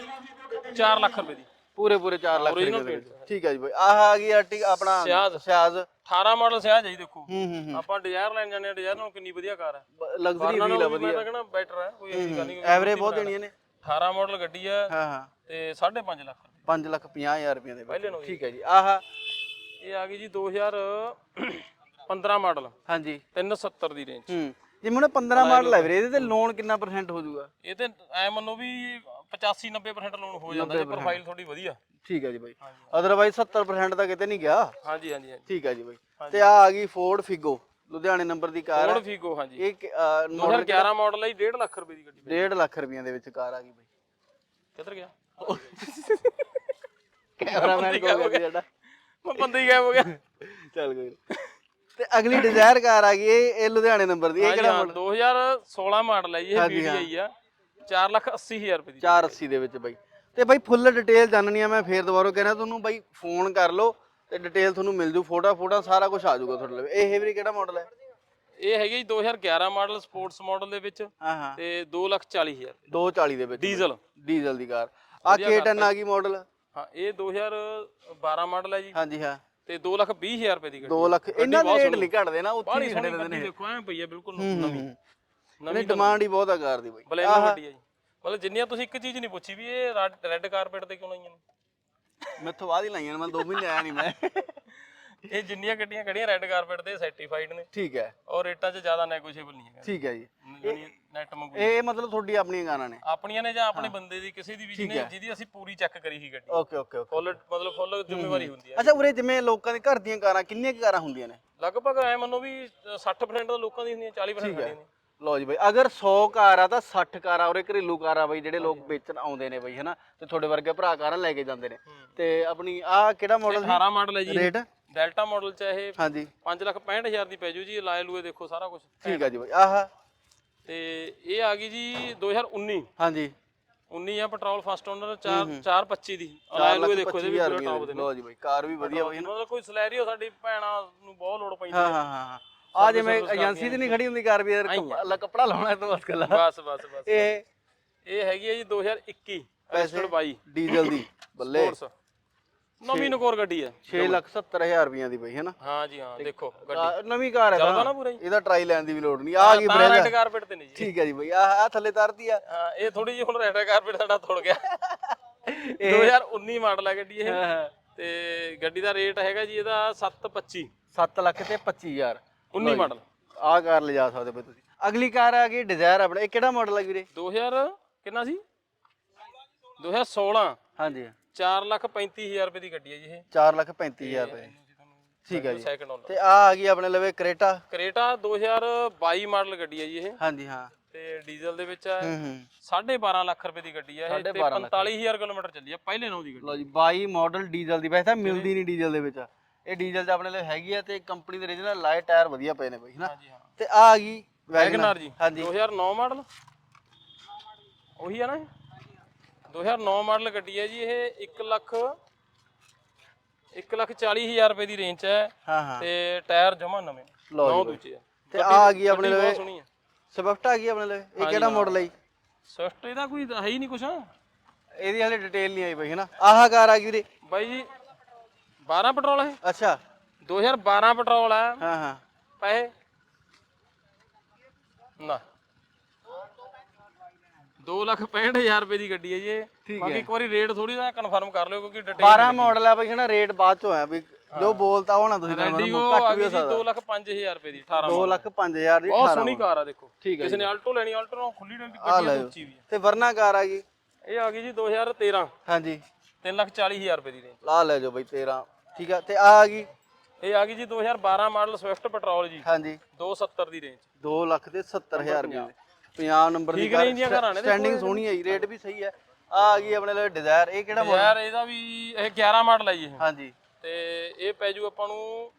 4 ਲੱਖ ਰੁਪਏ ਦੀ। ਪੂਰੇ ਪੂਰੇ 4 ਲੱਖ ਰੁਪਏ Original ਦੇ ਵਿੱਚ। ਠੀਕ ਹੈ ਜੀ ਬਾਈ। ਆਹ ਆ ਗਈ ਆਰਟੀ ਆਪਣਾ ਸਿਆਜ਼। ਸਿਆਜ਼। 18 ਮਾਡਲ ਸਿਆ ਜੀ ਦੇਖੋ। ਹੂੰ ਹੂੰ ਹੂੰ। ਆਪਾਂ ਡਿਜ਼ਾਇਰ ਲੈਣ ਜਾਂਦੇ ਆ ਡਿਜ਼ਾਇਰ ਨਾਲ ਕਿੰਨੀ ਵਧੀਆ ਕਾਰ ਹੈ ਲਗਜ਼ਰੀ ਵੀਲ ਆ ਮੈਂ ਵਧੀਆ। ਤਾਂ ਕਹਿੰਦਾ ਬੈਟਰ ਹੈ ਕੋਈ ਐਸੀ ਗੱਲ ਨਹੀਂ। ਐਵਰੇਜ ਬਹੁਤ ਦੇਣੀਆਂ ਨੇ। 18 ਮਾਡਲ ਗੱਡੀ ਹੈ ਹਾਂ ਹਾਂ। ਤੇ 5.5 ਲੱਖ ਰੁਪਏ। 5 ਲੱਖ 50 ਹਜ਼ਾਰ ਰੁਪਏ ਦੇ ਵਿੱਚ। ਪਹਿਲੇ ਨੂੰ ਠੀਕ ਹੈ ਜੀ। ਆਹ ਇਹ ਆ ਗਈ ਜੀ 2015 ਮਾਡਲ। ਹਾਂਜੀ। 370 ਦੀ ਰੇਂਜ ਹੂੰ। ਜਿਵੇਂ ਹੁਣ 15 ਮਾਡਲ ਹੈ ਵੀਰੇ ਇਹਦੇ ਤੇ ਲੋਨ ਕਿੰਨਾ ਪਰਸੈਂਟ ਹੋ ਜਾਊਗਾ? ਇਹ ਤੇ ਐ ਮੰਨੋ ਵੀ 85 90% ਲੋਨ ਹੋ ਜਾਂਦਾ ਜੇ ਪ੍ਰੋਫਾਈਲ ਤੁਹਾਡੀ ਵਧੀਆ। ਠੀਕ ਹੈ ਜੀ ਬਾਈ। ਅਦਰਵਾਈਜ਼ 70% ਤਾਂ ਕਿਤੇ ਨਹੀਂ ਗਿਆ। ਹਾਂਜੀ ਹਾਂਜੀ ਠੀਕ ਹੈ ਜੀ ਬਾਈ। ਤੇ ਆ ਆ ਗਈ ਫੋਰਡ ਫਿਗੋ ਲੁਧਿਆਣੇ ਨੰਬਰ ਦੀ ਕਾਰ ਫੋਰਡ ਫੀਗੋ ਹਾਂਜੀ। ਇਹ ਕਿ- ਅਹ, ਮਾਡਲ 2011 ਮਾਡਲ ਹੈ 1.5 ਲੱਖ ਰੁਪਏ ਦੀ ਗੱਡੀ 1.5 ਲੱਖ ਰੁਪਈਆਂ ਦੇ ਵਿੱਚ ਕਾਰ ਆ ਗਈ ਬਾਈ। ਕਿੱਧਰ ਗਿਆ? ਕੈਮਰਾਮੈਨ ਕੋਲ ਗਿਆ। ਜਿਹੜਾ ਮੈਂ ਬੰਦੇ ਹੀ ਗਾਇਬ ਹੋ ਗਿਆ। ਚੱਲ ਕੋਈ। ਤੇ ਅਗਲੀ ਡਿਜ਼ਾਇਰ ਕਾਰ ਆ ਗਈ ਇਹ ਇਹ ਲੁਧਿਆਣੇ ਨੰਬਰ ਦੀ ਇਹ ਕਿਹੜਾ ਮਾਡਲ 2016 ਮਾਡਲ ਹੈ ਜੀ ਇਹ ਹਾਂ। BDI ਆ 4 ਲੱਖ 80 ਹਜ਼ਾਰ ਰੁਪਏ ਦੀ 480 ਦੇ ਵਿੱਚ ਬਾਈ। ਤੇ ਬਾਈ ਫੁੱਲ ਡਿਟੇਲ ਜਾਣਨੀ ਆ ਮੈਂ ਫੇਰ ਦੁਬਾਰਾ ਕਹਿਣਾ ਤੁਹਾਨੂੰ ਬਾਈ ਫੋਨ ਕਰ ਲਓ ਤੇ ਡਿਟੇਲ ਤੁਹਾਨੂੰ ਮਿਲ ਜੂ ਫੋਟੋ ਫੋਟੋ ਸਾਰਾ ਕੁਝ ਆ ਜਾਊਗਾ ਤੁਹਾਡੇ ਲਈ। ਇਹ ਵੀ ਕਿਹੜਾ ਮਾਡਲ ਹੈ ਇਹ ਹੈਗੀ ਜੀ 2011 ਮਾਡਲ ਸਪੋਰਟਸ ਮਾਡਲ ਦੇ ਵਿੱਚ ਤੇ 2 ਲੱਖ 40 ਹਜ਼ਾਰ। 240 ਦੇ ਵਿੱਚ ਡੀਜ਼ਲ ਡੀਜ਼ਲ ਦੀ ਕਾਰ। ਆ K10 ਆ ਗਈ ਮਾਡਲ ਹਾਂ ਇਹ 2012 ਮਾਡਲ ਹੈ ਜੀ। ਹਾਂਜੀ ਹਾਂ। ਤੇ 2 ਲੱਖ 20 ਹਜ਼ਾਰ ਰੁਪਏ ਦੀ ਗੱਡੀ 2 ਲੱਖ ਇਹਨਾਂ ਦੇ ਰੇਟ ਨਹੀਂ ਘਟਦੇ ਨਾ ਉੱਥੇ ਹੀ ਖੜੇ ਰਹਿੰਦੇ ਨੇ। ਦੇਖੋ ਐ ਪਈ ਬਿਲਕੁਲ ਨਵੀਂ। ਨਵੀਂ ਡਿਮਾਂਡ ਹੀ ਬਹੁਤ ਆ ਕਾਰ ਦੀ ਬਾਈ। ਬਲੈਨੋ ਗੱਡੀ ਜੀ। ਮਤਲਬ ਜਿੰਨੀਆਂ ਤੁਸੀਂ ਇੱਕ ਚੀਜ਼ ਨਹੀਂ ਪੁੱਛੀ ਵੀ ਇਹ ਰੈੱਡ ਕਾਰਪੇਟ ਤੇ ਕਿਉਂ ਲਾਈਆਂ ਨੇ? ਮੈਥੋਂ ਬਾਅਦ ਹੀ ਲਾਈਆਂ ਨੇ, ਮੈਂ 2 ਮਹੀਨੇ ਆਇਆ ਨਹੀਂ ਮੈਂ। ਇਹ ਜਿੰਨੀਆਂ ਗੱਡੀਆਂ ਖੜੀਆਂ ਰੈੱਡ ਕਾਰਪੇਟ ਤੇ ਸਰਟੀਫਾਈਡ ਨੇ। ਠੀਕ ਹੈ। ਔਰ ਰੇਟਾਂ 'ਚ ਜ਼ਿਆਦਾ ਨੈਗੋਸ਼ੀਏਬਲ ਨਹੀਂ ਹੈਗਾ। ਠੀਕ ਹੈ ਜੀ। ਨੈਟ ਮੰਗੂ ਇਹ ਮਤਲਬ ਤੁਹਾਡੀ ਆਪਣੀਆਂ ਗਾਣਾ ਨੇ? ਆਪਣੀਆਂ ਨੇ ਜਾਂ ਆਪਣੇ ਬੰਦੇ ਦੀ ਕਿਸੇ ਦੀ ਵੀ ਜਿਹਨੇ ਜਿਹਦੀ ਅਸੀਂ ਪੂਰੀ ਚੈੱਕ ਕਰੀ ਸੀ ਗੱਡੀ। Okay okay okay. ਫੁੱਲ ਮਤਲਬ ਫੁੱਲ ਜ਼ਿੰਮੇਵਾਰੀ ਹੁੰਦੀ ਹੈ। ਅੱਛਾ ਉਰੇ ਜਿਵੇਂ ਲੋਕਾਂ ਦੇ ਘਰ ਦੀਆਂ ਕਾਰਾਂ ਕਿੰਨੀਆਂ ਕੁ ਕਾਰਾਂ ਹੁੰਦੀਆਂ ਨੇ? ਲਗਭਗ ਐ ਮੰਨੋ ਵੀ 60% ਤਾਂ ਲੋਕਾਂ ਦੀ ਹੁੰਦੀਆਂ 40% ਗੱਡੀਆਂ ਨੇ ਲਓ ਜੀ ਬਾਈ ਅਗਰ 100 ਕਾਰ ਆ ਤਾਂ 60 ਕਾਰਾਂ ਉਰੇ ਘਰੇਲੂ ਕਾਰਾਂ ਬਾਈ ਜਿਹੜੇ ਲੋਕ ਵੇਚਣ ਆਉਂਦੇ ਨੇ ਬਾਈ ਹਨਾ? ਤੇ ਤੁਹਾਡੇ ਵਰਗੇ ਭਰਾ ਕਾਰਾਂ ਲੈ ਕੇ ਜਾਂਦੇ ਨੇ। ਤੇ ਆਪਣੀ ਆ ਕਿਹੜਾ ਮਾਡਲ 18 ਮਾਡਲ ਹੈ ਜੀ। ਰੇਟ? ਡੈਲਟਾ ਮਾਡਲ ਚ ਇਹ ਹਾਂਜੀ। 5 ਲੱਖ 65000 ਦੀ ਪੈ ਜੂ ਜੀ ਲਾਏ ਲੂਏ ਦੇਖੋ ਸਾਰਾ ਕੁਝ ਠੀਕ ਆ ਜੀ ਬਾਈ ਆਹ ਤੇ ਇਹ ਆ ਗਈ ਜੀ 2019 ਹਾਂਜੀ। 19 ਆ ਪੈਟਰੋਲ ਫਸਟ ਓਨਰ 4 425 ਦੀ। ਲਾਏ ਲੂਏ ਦੇਖੋ ਇਹਦੇ ਵੀ ਪੂਰਾ ਟੌਪ ਦੇ ਲਓ ਜੀ ਬਾਈ ਕਾਰ ਵੀ ਵਧੀਆ ਬਾਈ ਮਤਲਬ ਕੋਈ ਸਲੈਰੀਓ ਸਾਡੀ ਭੈਣਾਂ ਨੂੰ ਬਹੁਤ ਲੋੜ ਪੈਂਦੀ ਹਾਂ ਹੈ। ਹਾਂ ਆ ਜਿਵੇਂ ਏਜੰਸੀ ਤੇ ਨਹੀਂ ਖੜੀ ਹੁੰਦੀ ਕਾਰ ਵੀ ਯਾਰ ਕੱਪੜਾ ਲਾਉਣਾ ਤਾਂ ਬਸ ਗੱਲਾਂ। ਬਸ ਬਸ ਬਸ। ਇਹ ਇਹ ਹੈਗੀ ਹੈ ਜੀ 2021 ਰਜਿਸਟਰਡ 22 ਡੀਜ਼ਲ ਦੀ ਬੱਲੇ। ਨਵੀਂ ਨਕੋਰ ਗੱਡੀ ਹੈ 6 ਲੱਖ 70 ਹਜ਼ਾਰ ਰੁਪਈਆਂ ਦੀ ਬਾਈ ਹੈਨਾ ਹਾਂ ਜੀ ਹਾਂ ਦੇਖੋ ਗੱਡੀ। ਨਵੀਂ ਕਾਰ ਹੈ ਚੱਲਦਾ ਨਾ ਪੂਰਾ ਇਹਦਾ ਟਰਾਈ ਲੈਣ ਦੀ ਵੀ ਲੋੜ ਨਹੀਂ। ਆ ਗਈ ਤਾਂ ਬ੍ਰੇਜ਼ਾ ਰੈੱਡ ਕਾਰਪੇਟ ਤੇ ਨਹੀਂ ਜੀ। ਠੀਕ ਹੈ ਜੀ ਬਾਈ ਆ ਆ ਥੱਲੇ ਤਰਦੀ ਆ। ਹਾਂ ਇਹ ਥੋੜੀ ਜਿਹੀ ਹੁਣ ਰੈੱਡ ਕਾਰਪੇਟ ਸਾਡਾ ਥੁੜ ਗਿਆ। 2019 ਮਾਡਲ ਹੈ ਗੱਡੀ ਇਹ। ਤੇ ਗੱਡੀ ਦਾ ਰੇਟ ਹੈਗਾ ਜੀ ਇਹਦਾ 725 7 ਲੱਖ ਤੇ 25000 19 ਮਾਡਲ। ਆ ਕਾਰ ਲਿਜਾ ਸਕਦੇ ਬਈ ਤੁਸੀਂ। ਅਗਲੀ ਕਾਰ ਆ ਗਈ ਡਿਜ਼ਾਇਰ ਆਪਣੇ। ਇਹ ਕਿਹੜਾ ਮਾਡਲ ਹੈ ਵੀਰੇ? 2000 ਕਿੰਨਾ ਸੀ? 2016 ਹਾਂਜੀ। 4 ਲੱਖ 35000 ਰੁਪਏ ਦੀ ਗੱਡੀ ਹੈ ਜੀ ਇਹ। 4 ਲੱਖ 35000 ਰੁਪਏ। ਠੀਕ ਹੈ ਜੀ। ਸੈਕਿੰਡ ਓਨਰ ਤੇ ਆ ਆ ਗਈ ਆਪਣੇ ਲਵੇ ਕਰੇਟਾ। ਕਰੇਟਾ 2022 ਮਾਡਲ ਗੱਡੀ ਹੈ ਜੀ ਇਹ। ਹਾਂਜੀ ਹਾਂ। ਤੇ ਡੀਜ਼ਲ ਦੇ ਵਿੱਚ ਹੈ। ਹੂੰ ਹੂੰ। 12.5 ਲੱਖ ਰੁਪਏ ਦੀ ਗੱਡੀ ਹੈ ਇਹ ਤੇ 45000 ਕਿਲੋਮੀਟਰ ਚੱਲੀ ਹੈ ਪਹਿਲੇ ਨੌ ਦੀ ਗੱਡੀ ਲਓ ਜੀ 22 ਮਾਡਲ ਡੀਜ਼ਲ ਦੀ। ਵੈਸੇ ਤਾਂ ਮਿਲਦੀ ਨਹੀਂ ਡੀਜ਼ਲ ਦੇ ਵਿੱਚ। ਇਹ ਡੀਜ਼ਲ 'ਚ ਆਪਣੇ ਲਈ ਹੈਗੀ ਆ ਤੇ ਕੰਪਨੀ ਦੇ ਰੀਜਨਲ ਲਾਏ ਟਾਇਰ ਵਧੀਆ ਪਏ ਨੇ ਬਈ ਹਨਾ? ਹਾਂਜੀ ਹਾਂ। ਤੇ ਆ ਆ ਗਈ ਵੈਗਨਰ ਜੀ ਹਾਂਜੀ। 2009 ਮਾਡਲ। ਉਹੀ ਹੈ ਨਾ ਇਹ? 2009 ਮਾਡਲ ਗੱਡੀ ਹੈ ਜੀ ਇਹ 1 ਲੱਖ 1 ਲੱਖ 40 ਹਜ਼ਾਰ ਰੁਪਏ ਦੀ ਰੇਂਜ 'ਚ ਹੈ। ਹਾਂ ਹਾਂ। ਤੇ ਟਾਇਰ ਜਮਾ ਨਵੇਂ। ਲਓ ਨੌ ਜੀ ਦੂਜੇ ਆ। ਤੇ ਆ ਆ ਗਈ ਆਪਣੇ ਲਵੇ ਸਵਿਫਟ ਆ। ਗਈ ਆਪਣੇ ਲਵੇ ਇਹ ਕਿਹੜਾ ਮਾਡਲ ਹੈ ਜੀ? ਸਵਿਫਟ ਇਹਦਾ ਕੋਈ ਹੈ ਹੀ ਨਹੀਂ ਕੁਛ। ਇਹਦੀ ਹਾਲੇ ਡਿਟੇਲ ਨਹੀਂ ਆਈ ਬਈ ਹਨਾ ਆਹ ਕਾਰ ਆ ਗਈ ਵੀਰੇ। ਬਾਈ ਜੀ 12 ਪੈਟਰੋਲ ਹੈ। ਅੱਛਾ। 2012 ਪੈਟਰੋਲ ਹੈ। ਹਾਂ ਹਾਂ। ਪੈਸੇ? ਨਾ। 2 ਲੱਖ 65000 ਰੁਪਏ ਦੀ ਗੱਡੀ ਹੈ ਜੀ ਇਹ। ਬਾਕੀ ਇੱਕ ਵਾਰੀ ਰੇਟ ਥੋੜੀ ਜਿਹਾ ਕਨਫਰਮ ਕਰ ਲਿਓ ਕਿਉਂਕਿ ਡਿਟੇਲ 12 ਮਾਡਲ ਆ ਬਈ ਹਨਾ ਰੇਟ ਬਾਅਦ ਚ ਹੋਇਆ ਵੀ ਜੋ ਬੋਲਤਾ ਹੋਣਾ ਤੁਸੀਂ ਤਾਂ ਮੈਨੂੰ ਆ ਘੱਟ ਵੀ ਗਈ ਹੋ ਜੀ ਸਕਦਾ। 2 ਲੱਖ 5000 ਰੁਪਏ ਦੀ 18 2 ਲੱਖ 5000 ਦੀ ਬਹੁਤ 18 ਸੋਹਣੀ ਕਾਰ ਆ ਦੇਖੋ। ਠੀਕ ਹੈ ਕਿਸੇ ਨੇ ਆਲਟੋ ਲੈਣੀ ਆਲਟੋ ਨਾਲ ਖੁੱਲੀ ਡੰਡੀ ਆ ਗੱਡੀ ਆ, ਉੱਚੀ ਵੀ ਹੈ। ਤੇ ਵਰਨਾ ਕਾਰ ਆ ਗਈ ਇਹ ਆ ਗਈ ਜੀ 2013 ਹਾਂਜੀ। 3 ਲੱਖ 40000 ਰੁਪਏ ਦੀ ਰੇਂਜ ਲਾ ਲੈ ਜਾਓ ਬਈ 13 ਠੀਕ ਆ ਤੇ ਆ ਆ ਗਈ? ਇਹ ਆ ਗਈ ਜੀ 2012 ਮਾਡਲ ਸਵਿਫਟ ਪੈਟਰੋਲ ਜੀ। ਹਾਂਜੀ। 270 ਦੀ ਰੇਂਜ 2 ਲੱਖ ਤੇ 70000 ਰੁਪਏ ਦੀ। 50 ਨੰਬਰ ਦੀ ਠੀਕ range ਦੀਆਂ ਕਾਰਾਂ ਨੇ ਸਟੈਂਡਿੰਗ ਸੋਹਣੀ ਹੈ ਰੇਟ ਵੀ ਸਹੀ ਹੈ। ਆ ਆ ਗਈ ਆਪਣੇ ਲਈ ਡਿਜ਼ਾਇਰ ਇਹ ਕਿਹੜਾ ਮਾਡਲ ਯਾਰ ਇਹਦਾ ਵੀ ਇਹ 11 ਮਾਡਲ ਹੈ ਜੀ ਇਹ। ਹਾਂਜੀ। ਤੇ ਇਹ ਪੈ ਜੂ ਆਪਾਂ ਨੂੰ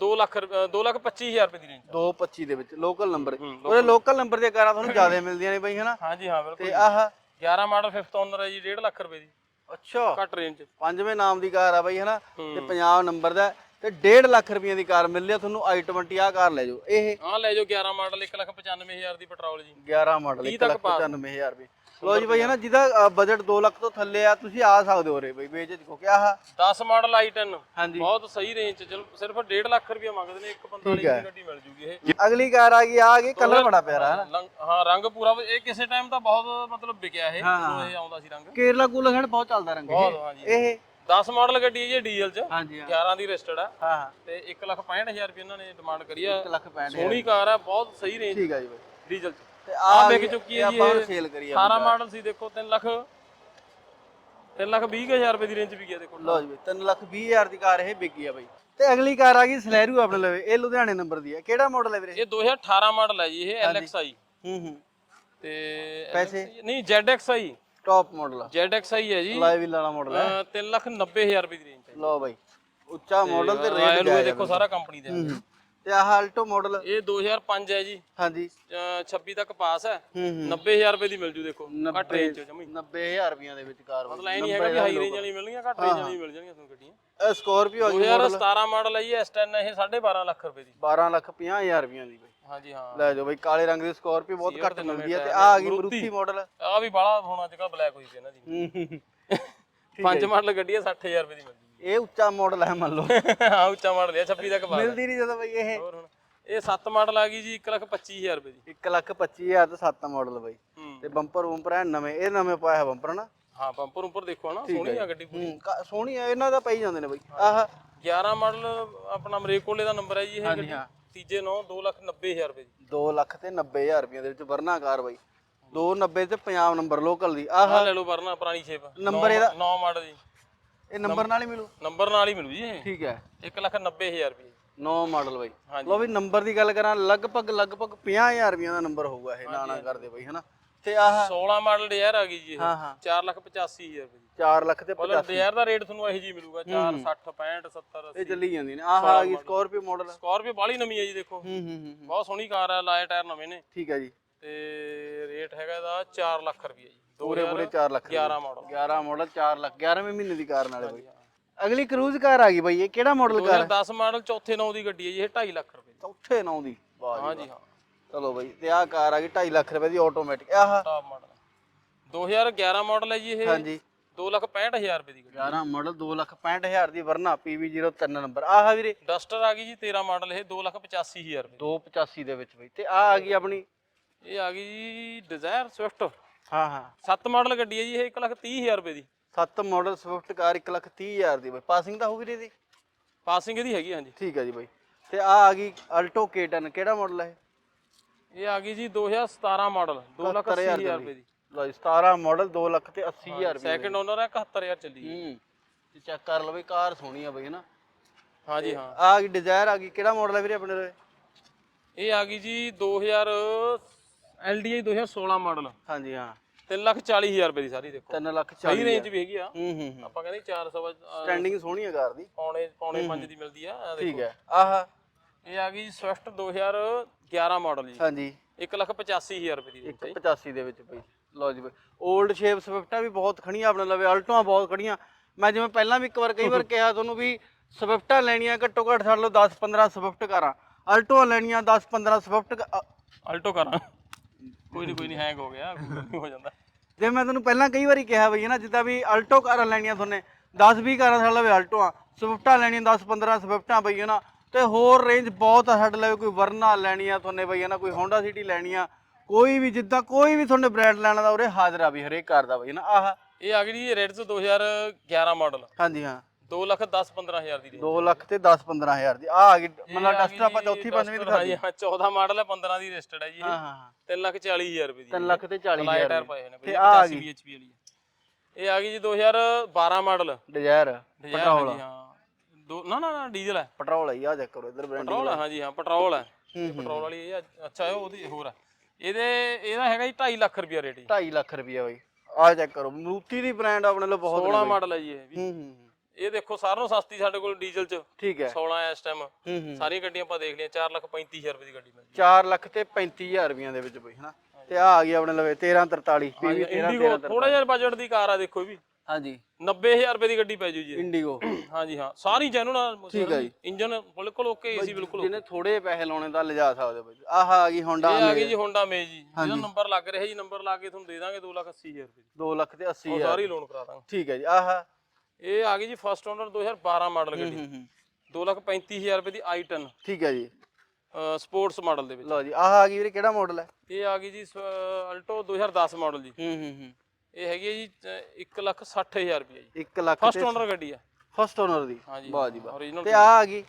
2 ਲੱਖ 2 ਲੱਖ 25000 ਰੁਪਏ ਦੀ ਰੇਂਜ 225 ਦੇ ਵਿੱਚ ਲੋਕਲ ਨੰਬਰ ਉਹਦੇ ਲੋਕਲ ਨੰਬਰ ਦੀਆਂ ਕਾਰਾਂ ਤੁਹਾਨੂੰ ਜ਼ਿਆਦਾ ਮਿਲਦੀਆਂ ਨੇ ਬਈ ਹਨਾ? ਹਾਂਜੀ ਹਾਂ ਬਿਲਕੁਲ ਤੇ ਆਹ 11 ਮਾਡਲ 5th ਓਨਰ ਹੈ ਜੀ 1.5 ਲੱਖ ਰੁਪਏ ਦੀ। ਅੱਛਾ। ਘੱਟ ਰੇਂਜ ਪੰਜਵੇਂ ਨਾਮ ਦੀ ਕਾਰ ਆ ਬਈ ਹਨਾ? ਤੇ ਪੰਜਾਬ ਨੰਬਰ ਦਾ ਤੇ 1.5 ਲੱਖ ਰੁਪਏ ਦੀ ਕਾਰ ਮਿਲ ਲਿਆ ਤੁਹਾਨੂੰ i20 ਆ ਕਾਰ ਲੈ ਜਾਓ। ਇਹ ਹਾਂ ਲੈ ਜਾਓ 11 ਮਾਡਲ 1 ਲੱਖ 95000 ਦੀ ਪੈਟਰੋਲ ਜੀ। 11 ਮਾਡਲ ਤੀਹ 1 ਤੱਕ ਲੱਖ ਪਾ 95000 ਰੁਪਏ। ਲੋ ਜੀ ਬਈ ਹਨਾ ਜਿਹਦਾ ਬਜਟ 2 ਲੱਖ ਤੋਂ ਥੱਲੇ ਆ ਤੁਸੀਂ ਆ ਸਕਦੇ ਹੋ ਰੇ ਬਈ ਵੇਚ ਦੇਖੋ ਕਿ ਆਹ 10 ਮਾਡਲ i10 ਹਾਂਜੀ। ਬਹੁਤ ਸਹੀ ਰੇਂਜ ਚ। ਚਲੋ ਸਿਰਫ 1.5 ਲੱਖ ਰੁਪਏ ਮੰਗਦੇ ਨੇ 145 ਦੀ ਗੱਡੀ ਮਿਲ ਜੂਗੀ ਇਹ। ਅਗਲੀ ਕਾਰ ਆ ਗਈ ਆ ਗਈ ਕਲਰ ਬੜਾ ਪਿਆਰਾ ਹੈ ਹਾਂ ਰੰਗ ਪੂਰਾ ਇਹ ਕਿਸੇ ਟਾਈਮ ਤਾਂ ਬਹੁਤ ਮਤਲਬ ਵਿਕਿਆ ਇਹ ਇਹ ਆਉਂਦਾ ਸੀ ਰੰਗ। ਕੇਰਲਾ ਕੂਲਰ ਹੈਡ ਬਹੁਤ ਚੱਲਦਾ ਰੰਗ ਹਾਂਜੀ। ਇਹ 10 ਮਾਡਲ ਗੱਡੀ ਹੈ ਜੀ ਡੀਜ਼ਲ ਚ। ਹਾਂਜੀ ਹਾਂ 11 ਦੀ ਰਜਿਸਟਰਡ ਆ। ਹਾਂ ਹਾਂ। ਤੇ 1 ਲੱਖ 65000 ਰੁਪਏ ਇਹਨਾਂ ਨੇ ਡਿਮਾਂਡ ਕਰੀ ਆ। 1 ਲੱਖ 65 ਸੋਹਣੀ ਕਾਰ ਆ ਬਹੁਤ ਸਹੀ ਰੇਂਜ ਠੀਕ ਆ ਜੀ ਬਈ। ਡੀਜ਼ਲ ਚ। ਤੇ ਆ ਵਿਕ ਚੁੱਕੀ ਹੈ ਜੀ ਆਪਾਂ ਸੇਲ ਕਰੀ 18 ਮਾਡਲ ਸੀ ਦੇਖੋ 3 ਲੱਖ 3 ਲੱਖ 20 ਹਜ਼ਾਰ ਰੁਪਏ ਦੀ ਰੇਂਜ ਵੀ ਗਿਆ ਦੇਖੋ। ਲਓ ਜੀ 3 ਲੱਖ 20 ਹਜ਼ਾਰ ਦੀ ਕਾਰ ਇਹ ਵਿਕੀ ਆ ਬਾਈ। ਤੇ ਅਗਲੀ ਕਾਰ ਆ ਗਈ ਸਲੈਰੂ ਆਪਣੇ ਲਵੇ। ਇਹ ਲੁਧਿਆਣੇ ਨੰਬਰ ਦੀ ਹੈ ਕਿਹੜਾ ਮਾਡਲ ਹੈ ਵੀਰੇ? ਇਹ 2018 ਮਾਡਲ ਹੈ ਜੀ ਇਹ LXI ਹੂੰ ਹੂੰ। ਤੇ ਪੈਸੇ? ਨਹੀਂ ZXI ਟੌਪ ਮਾਡਲ ਆ। ZXI ਹੈ ਜੀ। ਲਾਈਵ ਵਾਲਾ ਮਾਡਲ ਹੈ। 3 ਲੱਖ 90 ਹਜ਼ਾਰ ਰੁਪਏ ਦੀ ਰੇਂਜ ਹੈ ਲਓ ਬਾਈ ਉੱਚਾ ਮਾਡਲ ਤੇ ਰੇਟ ਜਾਇਜ਼ ਦੇਖੋ ਸਾਰਾ ਕੰਪਨੀ ਦਾ ਤੇ ਆਹ ਆਲਟੋ ਮਾਡਲ ਇਹ 2005 ਹੈ ਜੀ। ਹਾਂਜੀ। ਅਹ 26 ਤੱਕ ਪਾਸ ਹੈ। ਹੂੰ ਹੂੰ। 90000 ਰੁਪਏ ਦੀ ਮਿਲ ਜੂ ਦੇਖੋ। ਘੱਟ ਰੇਂਜ ਚ ਜਮੀ 90000 ਰੁਪਈਆਂ ਦੇ ਵਿੱਚ ਕਾਰ ਮਤਲਬ ਐ ਨਹੀਂ ਹੈਗਾ ਵੀ ਹਾਈ ਰੇਂਜ ਵਾਲੀ ਮਿਲਣਗੀਆਂ ਘੱਟ ਰੇਂਜ ਵਾਲੀ ਮਿਲ ਜਾਣਗੀਆਂ ਤੁਹਾਨੂੰ ਗੱਡੀਆਂ। ਇਹ ਸਕੋਰਪੀਓ ਆ। ਗਈ 2017 ਮਾਡਲ ਹੈ ਜੀ S10 ਇਹ 12.5 ਲੱਖ ਰੁਪਏ ਦੀ। 12 ਲੱਖ 50 ਹਜ਼ਾਰ ਰੁਪਈਆਂ ਦੀ ਬਾਈ। ਹਾਂਜੀ ਹਾਂ। ਲੈ ਜਾਓ ਬਾਈ ਕਾਲੇ ਰੰਗ ਦੀ ਸਕੋਰਪੀਓ ਬਹੁਤ ਘੱਟ ਮਿਲਦੀ ਹੈ ਤੇ ਆ ਆ ਗਈ ਮਾਰੂਤੀ। ਮਾਡਲ ਆ ਵੀ ਬਾਲਾ ਹੁਣ ਅੱਜ ਕੱਲ ਬਲੈਕ ਹੋਈ ਪਈ ਇਹਨਾਂ ਦੀ ਪੰਜ ਮਾਡਲ ਗੱਡੀ ਹੈ 60000 ਰੁਪਏ ਦੀ ਮਿਲ ਜੂਗੀ ਇਹ ਉੱਚਾ ਮਾਡਲ ਹੈ ਮੰਨ ਲਓ। ਹਾਂ ਉੱਚਾ ਮਾਡਲ ਹੈ 26 ਤੱਕ ਪਾਸ ਮਿਲਦੀ ਨਹੀਂ ਜਦੋਂ ਬਾਈ ਇਹ। ਹੋਰ ਹੁਣ ਇਹ 7 ਮਾਡਲ ਆ ਗਈ ਜੀ 1 ਲੱਖ 25000 ਰੁਪਏ ਦੀ। 1 ਲੱਖ 25 ਹਜ਼ਾਰ ਤੇ 7 ਮਾਡਲ ਬਾਈ। ਹੂੰ। ਤੇ ਬੰਪਰ ਬੰਪਰ ਹੈ ਨਵੇਂ ਇਹ ਨਵੇਂ ਪਾਇਆ ਬੰਪਰ ਨਾ ਹਾਂ ਬੰਪਰ ਉੱਪਰ ਦੇਖੋ ਨਾ ਸੋਹਣੀ ਆ ਗੱਡੀ ਹੂੰ ਕਾ- ਸੋਹਣੀ ਹੈ ਇਹਨਾਂ ਦਾ ਪਈ ਜਾਂਦੇ ਨੇ ਬਾਈ। ਆਹ। 11 ਮਾਡਲ ਆਪਣਾ ਮਰੇਕੋਲੇ ਦਾ ਨੰਬਰ ਹੈ ਜੀ ਇਹ ਗੱਡੀ। ਹਾਂ। ਤੀਜੇ 9 2 ਲੱਖ 90000 ਰੁਪਏ ਦੀ 2 ਲੱਖ ਤੇ 90 ਹਜ਼ਾਰ ਰੁਪਈਆ ਦੇ ਵਿੱਚ ਵਰਨਾ ਕਾਰ ਬਾਈ। 290 ਤੇ ਪੰਜਾਬ ਨੰਬਰ ਲੋਕਲ ਦੀ। ਆਹ ਆਹ ਲੈ ਲਓ ਵਰਨਾ ਪੁਰਾਣੀ ਸ਼ੇਪ ਨੰਬਰ ਇਹਦਾ 9 ਮਾਡਲ ਜੀ। ਇਹ ਨੰਬਰ ਨਾਲ ਹੀ ਮਿਲੂ? ਨੰਬਰ ਨਾਲ ਹੀ ਮਿਲੂ ਜੀ ਇਹ। ਠੀਕ ਹੈ। 1 ਲੱਖ 90000 ਰੁਪਏ 9 ਮਾਡਲ ਬਾਈ। ਹਾਂਜੀ। ਲੋ ਵੀ ਨੰਬਰ ਦੀ ਗੱਲ ਕਰਾਂ ਲਗਭਗ ਲਗਭਗ 50000 ਰੁਪਈਆ ਦਾ ਨੰਬਰ ਹੋਊਗਾ ਇਹ ਨਾ ਨਾ ਕਰਦੇ ਬਾਈ ਹਨਾ? ਤੇ ਆਹ 16 ਮਾਡਲ ਡਿਜ਼ਾਇਰ ਆ ਗਈ ਜੀ ਇਹ। ਹਾਂ ਹਾਂ। 4 ਲੱਖ 85000 ਰੁਪਏ ਦੀ 4 ਲੱਖ ਤੇ 50 ਮਤਲਬ ਡਿਜ਼ਾਇਰ ਦਾ ਰੇਟ ਤੁਹਾਨੂੰ ਇਹੀ ਜੀ ਮਿਲੂਗਾ 4 60 65 70 ਇਹ ਚੱਲੀ ਜਾਂਦੀ ਨੇ। ਆਹ ਆ ਗਈ ਸਕੋਰਪੀਓ ਮਾਡਲ ਸਕਾਰਪੀਓ ਬਾਲੀ ਨਵੀਂ ਹੈ ਜੀ ਦੇਖੋ। ਹੂੰ ਹੂੰ ਹੂੰ ਹੂੰ। ਬਹੁਤ ਸੋਹਣੀ ਕਾਰ ਹੈ ਲਾਏ ਟਾਇਰ ਨਵੇਂ ਨੇ। ਠੀਕ ਹੈ ਜੀ। ਤੇ ਰੇਟ ਹੈਗਾ ਇਹਦਾ 4 ਲੱਖ ਰੁਪਏ ਜੀ। ਪੂਰੇ ਪੂਰੇ 4 ਲੱਖ 11 ਮਾਡਲ 11 ਮਾਡਲ 4 ਲੱਖ। 11ਵੇਂ ਮਹੀਨੇ ਦੀ ਕਾਰ ਨਾਲੇ ਬਾਈ। ਅਗਲੀ ਕਰੂਜ਼ ਕਾਰ ਆ ਗਈ ਬਾਈ ਇਹ ਕਿਹੜਾ ਮਾਡਲ ਕਾਰ 2010 ਮਾਡਲ ਚੌਥੇ ਨੌ ਦੀ ਗੱਡੀ ਹੈ ਜੀ ਇਹ 2.5 ਲੱਖ ਰੁਪਏ ਦੀ। ਚੌਥੇ ਨੌ ਦੀ। ਵਾਹ ਜੀ ਹਾਂ ਜੀ ਹਾਂ। ਚਲੋ ਬਾਈ ਤੇ ਆਹ ਕਾਰ ਆ ਗਈ 2.5 ਲੱਖ ਰੁਪਏ ਦੀ ਆਟੋਮੈਟਿਕ ਆਹ ਟਾਪ ਮਾਡਲ 2011 ਮਾਡਲ ਹੈ ਜੀ ਇਹ। ਹਾਂਜੀ। 2 ਲੱਖ 65000 ਰੁਪਏ ਦੀ ਗੱਡੀ। 11 ਮਾਡਲ 2 ਲੱਖ 65000 ਦੀ ਵਰਨਾ PV03 ਨੰਬਰ। ਆਹ ਵੀਰੇ। ਡਸਟਰ ਆ ਗਈ ਜੀ 13 ਮਾਡਲ ਇਹ 2 ਲੱਖ 85000 ਰੁਪਏ 285 ਦੇ ਵਿੱਚ ਬਈ। ਤੇ ਆ ਆ ਗਈ ਆਪਣੀ। ਇਹ ਆ ਗਈ ਜੀ ਡਿਜ਼ਾਇਰ ਸਵਿਫਟ ਹਾਂ ਹਾਂ। 7 ਮਾਡਲ ਗੱਡੀ ਹੈ ਜੀ ਇਹ 1 ਲੱਖ 30000 ਰੁਪਏ ਦੀ। 7 ਮਾਡਲ ਸਵਿਫਟ ਕਾਰ 1 ਲੱਖ 30 ਹਜ਼ਾਰ ਦੀ ਬਈ। ਪਾਸਿੰਗ ਤਾਂ ਹੋ ਵੀਰੇ ਦੀ ਪਾਸਿੰਗ ਇਹਦੀ ਹੈਗੀ ਹਾਂਜੀ। ਠੀਕ ਹੈ ਜੀ ਬਈ। ਤੇ ਆ ਆ ਗਈ ਅਲਟੋ K10 ਕਿਹੜਾ ਮਾਡਲ ਹੈ ਇਹ ਆ ਗਈ ਜੀ 2017 ਮਾਡਲ 2 ਲੱਖ 80000 ਰੁਪਏ ਦੀ। ਲਓ ਜੀ 17 ਮਾਡਲ 2 ਲੱਖ ਤੇ 80 ਹਜ਼ਾਰ ਰੁਪਏ ਸੈਕਿੰਡ ਓਨਰ ਹੈ 71000 ਚੱਲੀ ਜੀ। ਹੂੰ ਤੇ ਚੈੱਕ ਕਰ ਲਓ ਬਈ ਕਾਰ ਸੋਹਣੀ ਆ ਬਈ ਹਨਾ? ਹਾਂਜੀ ਹਾਂ। ਆ ਗਈ ਡਿਜ਼ਾਇਰ ਆ ਗਈ। ਕਿਹੜਾ ਮਾਡਲ ਹੈ ਵੀਰੇ ਆਪਣੇ ਲਵੇ ਇਹ ਆ ਗਈ ਜੀ 2000 LDI 2016 ਮਾਡਲ। ਹਾਂ। 3 ਲੱਖ 40000 ਰੁਪਏ ਦੀ ਸਾਰੀ ਦੇਖੋ। 3 ਲੱਖ ਸਹੀ 40 ਰੇਂਜ ਵੀ ਹੈਗੀ ਆ। ਹੂੰ ਹੂੰ ਹੂੰ। ਆਪਾਂ ਕਹਿੰਦੇ 400 ਸਟੈਂਡਿੰਗ ਸੋਹਣੀ ਆ ਕਾਰ ਦੀ। ਪੌਣੇ ਪੌਣੇ 5 ਦੀ ਮਿਲਦੀ ਆ ਠੀਕ ਹੈ। ਆਹ। ਇਹ ਆ ਗਈ ਸਵਿਫਟ 2011 ਮਾਡਲ ਜੀ। ਹਾਂਜੀ। 1 ਲੱਖ 85000 ਰੁਪਏ ਦੀ ਰੇਂਜ 185 ਦੇ ਵਿੱਚ ਬਈ। ਲਓ ਜੀ 올ਡ ਸ਼ੇਪ ਸਵਿਫਟਾਂ ਵੀ ਬਹੁਤ ਖੜੀਆਂ ਆਪਣੇ ਲਵੇ ਅਲਟੋਆਂ ਬਹੁਤ ਖੜੀਆਂ ਮੈਂ ਜਿਵੇਂ ਪਹਿਲਾਂ ਵੀ ਇੱਕ ਵਾਰ ਕਈ ਵਾਰ ਕਿਹਾ ਤੁਹਾਨੂੰ ਵੀ ਸਵਿਫਟਾਂ ਲੈਣੀਆਂ ਘੱਟੋ ਘੱਟ ਛੱਡ ਲਓ 10 15 ਸਵਿਫਟ ਕਾਰਾਂ। ਅਲਟੋਆਂ ਲੈਣੀਆਂ 10 15 ਸਵਿਫਟ ਅਲਟੋ ਕਰਾਂ। ਕੋਈ ਨਹੀਂ ਕੋਈ ਨਹੀਂ ਹੈਂਗ ਹੋ ਗਿਆ ਹੋ ਜਾਂਦਾ। ਜੇ ਮੈਂ ਤੁਹਾਨੂੰ ਪਹਿਲਾਂ ਕਈ ਵਾਰੀ ਕਿਹਾ ਬਈ ਨਾ ਜਿੱਦਾਂ ਵੀ ਅਲਟੋ ਕਾਰਾਂ ਲੈਣੀਆਂ ਤੁਹਾਨੇ 10 20 ਕਾਰਾਂ ਛੱਡ ਲਵੇ ਅਲਟੋਆਂ ਸਵਿਫਟਾਂ ਲੈਣੀਆਂ 10 15 ਸਵਿਫਟਾਂ ਬਈ ਨਾ। ਤੇ ਹੋਰ ਰੇਂਜ ਬਹੁਤ ਆ ਸਾਡੇ ਕੋਈ ਵਰਨਾ ਲੈਣੀ ਆ ਤੁਹਾਨੇ ਬਈ ਨਾ ਕੋਈ ਹੋਂਡਾ ਸਿਟੀ ਲੈਣੀ ਆ ਕੋਈ ਵੀ ਜਿੱਦਾਂ ਕੋਈ ਵੀ ਤੁਹਾਨੇ ਬ੍ਰਾਂਡ ਲੈਣਾ ਦਾ ਉਰੇ ਹਾਜ਼ਰ ਆ ਵੀ ਹਰੇਕ ਕਾਰ ਦਾ ਬਈ ਨਾ ਆਹ। ਇਹ ਆ ਗਈ ਜੀ ਰੈਡਸ 2011 ਮਾਡਲ ਹਾਂਜੀ ਹਾਂ। 2 ਲੱਖ 10 15000 ਦੀ ਰੇਂਜ 2 ਲੱਖ ਤੇ 10 15 ਹਜ਼ਾਰ ਦੀ ਆ ਆ ਗਈ ਮਤਲਬ ਡਸਟਰ ਆਪਾਂ ਚੌਥੀ ਪੰਜਵੀਂ ਦਿਖਾ ਹਾਂਜੀ ਹਾਂ 14 ਮਾਡਲ ਹੈ 15 ਦੀ ਰਜਿਸਟਰਡ ਹੈ ਜੀ ਹਾਂ ਹਾਂ ਹਾਂ। 3 ਲੱਖ 40000 ਰੁਪਏ ਦੀ 3 ਲੱਖ ਤੇ 40 ਲਾਈਟ ਹਜ਼ਾਰ ਟਾਇਰ ਪਾਏ ਹੋਏ ਨੇ ਤੇ ਬਈ ਆਹ ਆ 85 bhp ਵਾਲੀ। ਇਹ ਆ ਗਈ ਜੀ 2012 ਮਾਡਲ ਡਿਜ਼ਾਇਰ ਪੈਟਰੋਲ। ਹਾਂ। ਦੋ ਨਾ ਨਾ ਨਾ ਡੀਜ਼ਲ ਹੈ। ਪੈਟਰੋਲ ਆਈ ਆ ਚੈੱਕ ਕਰੋ ਇਧਰ ਬ੍ਰਾਂਡ ਪੈਟਰੋਲ ਹੈ ਹਾਂਜੀ ਹਾਂ ਪੈਟਰੋਲ ਹੈ। ਹੂੰ, ਪੈਟਰੋਲ ਵਾਲੀ ਇਹ ਆ- ਅੱਛਾ ਇਹ ਉਹਦੀ ਹੋਰ ਹੈ। ਇਹਦੇ ਇਹਦਾ ਹੈਗਾ ਜੀ 2.5 ਲੱਖ ਰੁਪਿਆ ਰੇਟ ਜੀ। 2.5 ਲੱਖ ਰੁਪਈਆ ਬਾਈ। ਆ ਚੈੱਕ ਕਰੋ ਮਰੂਤੀ ਦੀ ਬ੍ਰਾਂਡ ਆਪਣੇ ਲਈ ਬਹੁਤ 16 ਮਾਡਲ ਹੈ ਜੀ ਇਹ ਵੀ। ਹੂੰ ਹੂੰ ਹੂੰ। ਇਹ ਦੇਖੋ ਸਾਰਿਆਂ ਨਾਲੋਂ ਸਸਤੀ ਸਾਡੇ ਕੋਲ ਡੀਜ਼ਲ ਚ। ਠੀਕ ਹੈ। 16 ਹੈ ਇਸ ਟਾਈਮ ਹੂੰ ਹੂੰ। ਸਾਰੀਆਂ ਗੱਡੀਆਂ ਆਪਾਂ ਦੇਖ ਲਈਆਂ 4 ਲੱਖ 35000 ਰੁਪਏ ਦੀ ਗੱਡੀ ਮਿਲ 4 ਲੱਖ ਤੇ 35000 ਰੁਪਈਆਂ ਦੇ ਵਿੱਚ ਬਈ ਹਨਾ? ਤੇ ਆ ਆ ਗਈ ਆਪਣੇ ਲਵੇ 1343 PV 13 ਇੰਡੀਗੋ ਥੋੜਾ ਜਿਹਾ ਬਜਟ ਦੀ ਕਾਰ ਆ ਦੇਖੋ ਇਹ ਵੀ। ਹਾਂਜੀ। 90000 ਰੁਪਏ ਦੀ ਗੱਡੀ ਪੈ ਜੂ ਜੀ। ਇੰਡੀਗੋ ਹਾਂਜੀ ਹਾਂ। ਸਾਰੀ ਜੈਨੂਨ ਠੀਕ ਹੈ ਜੀ। ਇੰਜਨ ਬਿਲਕੁਲ ਓਕੇ ਏਸੀ ਬਿਲਕੁਲ ਜਿਹਨੇ ਥੋੜੇ ਪੈਸੇ ਲਾਉਣੇ ਤਾਂ ਲਿਜਾ ਸਕਦੇ ਬਈ ਆਹ ਆ ਗਈ ਹੋਂਡਾ ਇਹ ਆ ਗਈ ਜੀ ਹੋਂਡਾ ਮੇ ਜੀ। ਇਹਦਾ ਨੰਬਰ ਲੱਗ ਰਿਹਾ ਜੀ ਨੰਬਰ ਲਾ ਕੇ ਤੁਹਾਨੂੰ ਦੇ ਦਾਂਗੇ 280000 ਰੁਪਏ ਦੀ। 2 ਲੱਖ ਤੇ 80 ਉਹ ਹਜ਼ਾਰ। ਸਾਰੀ ਲੋਨ ਕਰਾ ਦਾਂਗੇ। ਠੀਕ ਹੈ ਜੀ ਆਹ ਇਹ ਆ ਗਈ ਜੀ ਫਸਟ ਓਨਰ 2012 ਮਾਡਲ ਗੱਡੀ। ਹੂੰ ਹੂੰ। 235000 ਰੁਪਏ ਦੀ i10 ਠੀਕ ਹੈ ਜੀ। ਸਪੋਰਟਸ ਮਾਡਲ ਦੇ ਵਿੱਚ। ਲਓ ਜੀ ਆਹ ਆ ਗਈ ਵੀਰੇ ਕਿਹੜਾ ਮਾਡਲ ਹੈ? ਇਹ ਆ ਗਈ ਜੀ ਅਲਟੋ 2010 ਮਾਡਲ ਜੀ। ਹੂੰ ਹੂੰ ਹੂੰ। ਇਹ ਹੈਗੀ ਹੈ ਜੀ 1 ਲੱਖ 60000 ਰੁਪਏ ਜੀ। 1 ਲੱਖ ਫਸਟ ਓਨਰ ਗੱਡੀ ਆ। ਫਸਟ ਓਨਰ ਦੀ? ਹਾਂਜੀ ਵਾਹ ਜੀ ਵਾਹ। ਤੇ ਆ ਆ ਗਈ?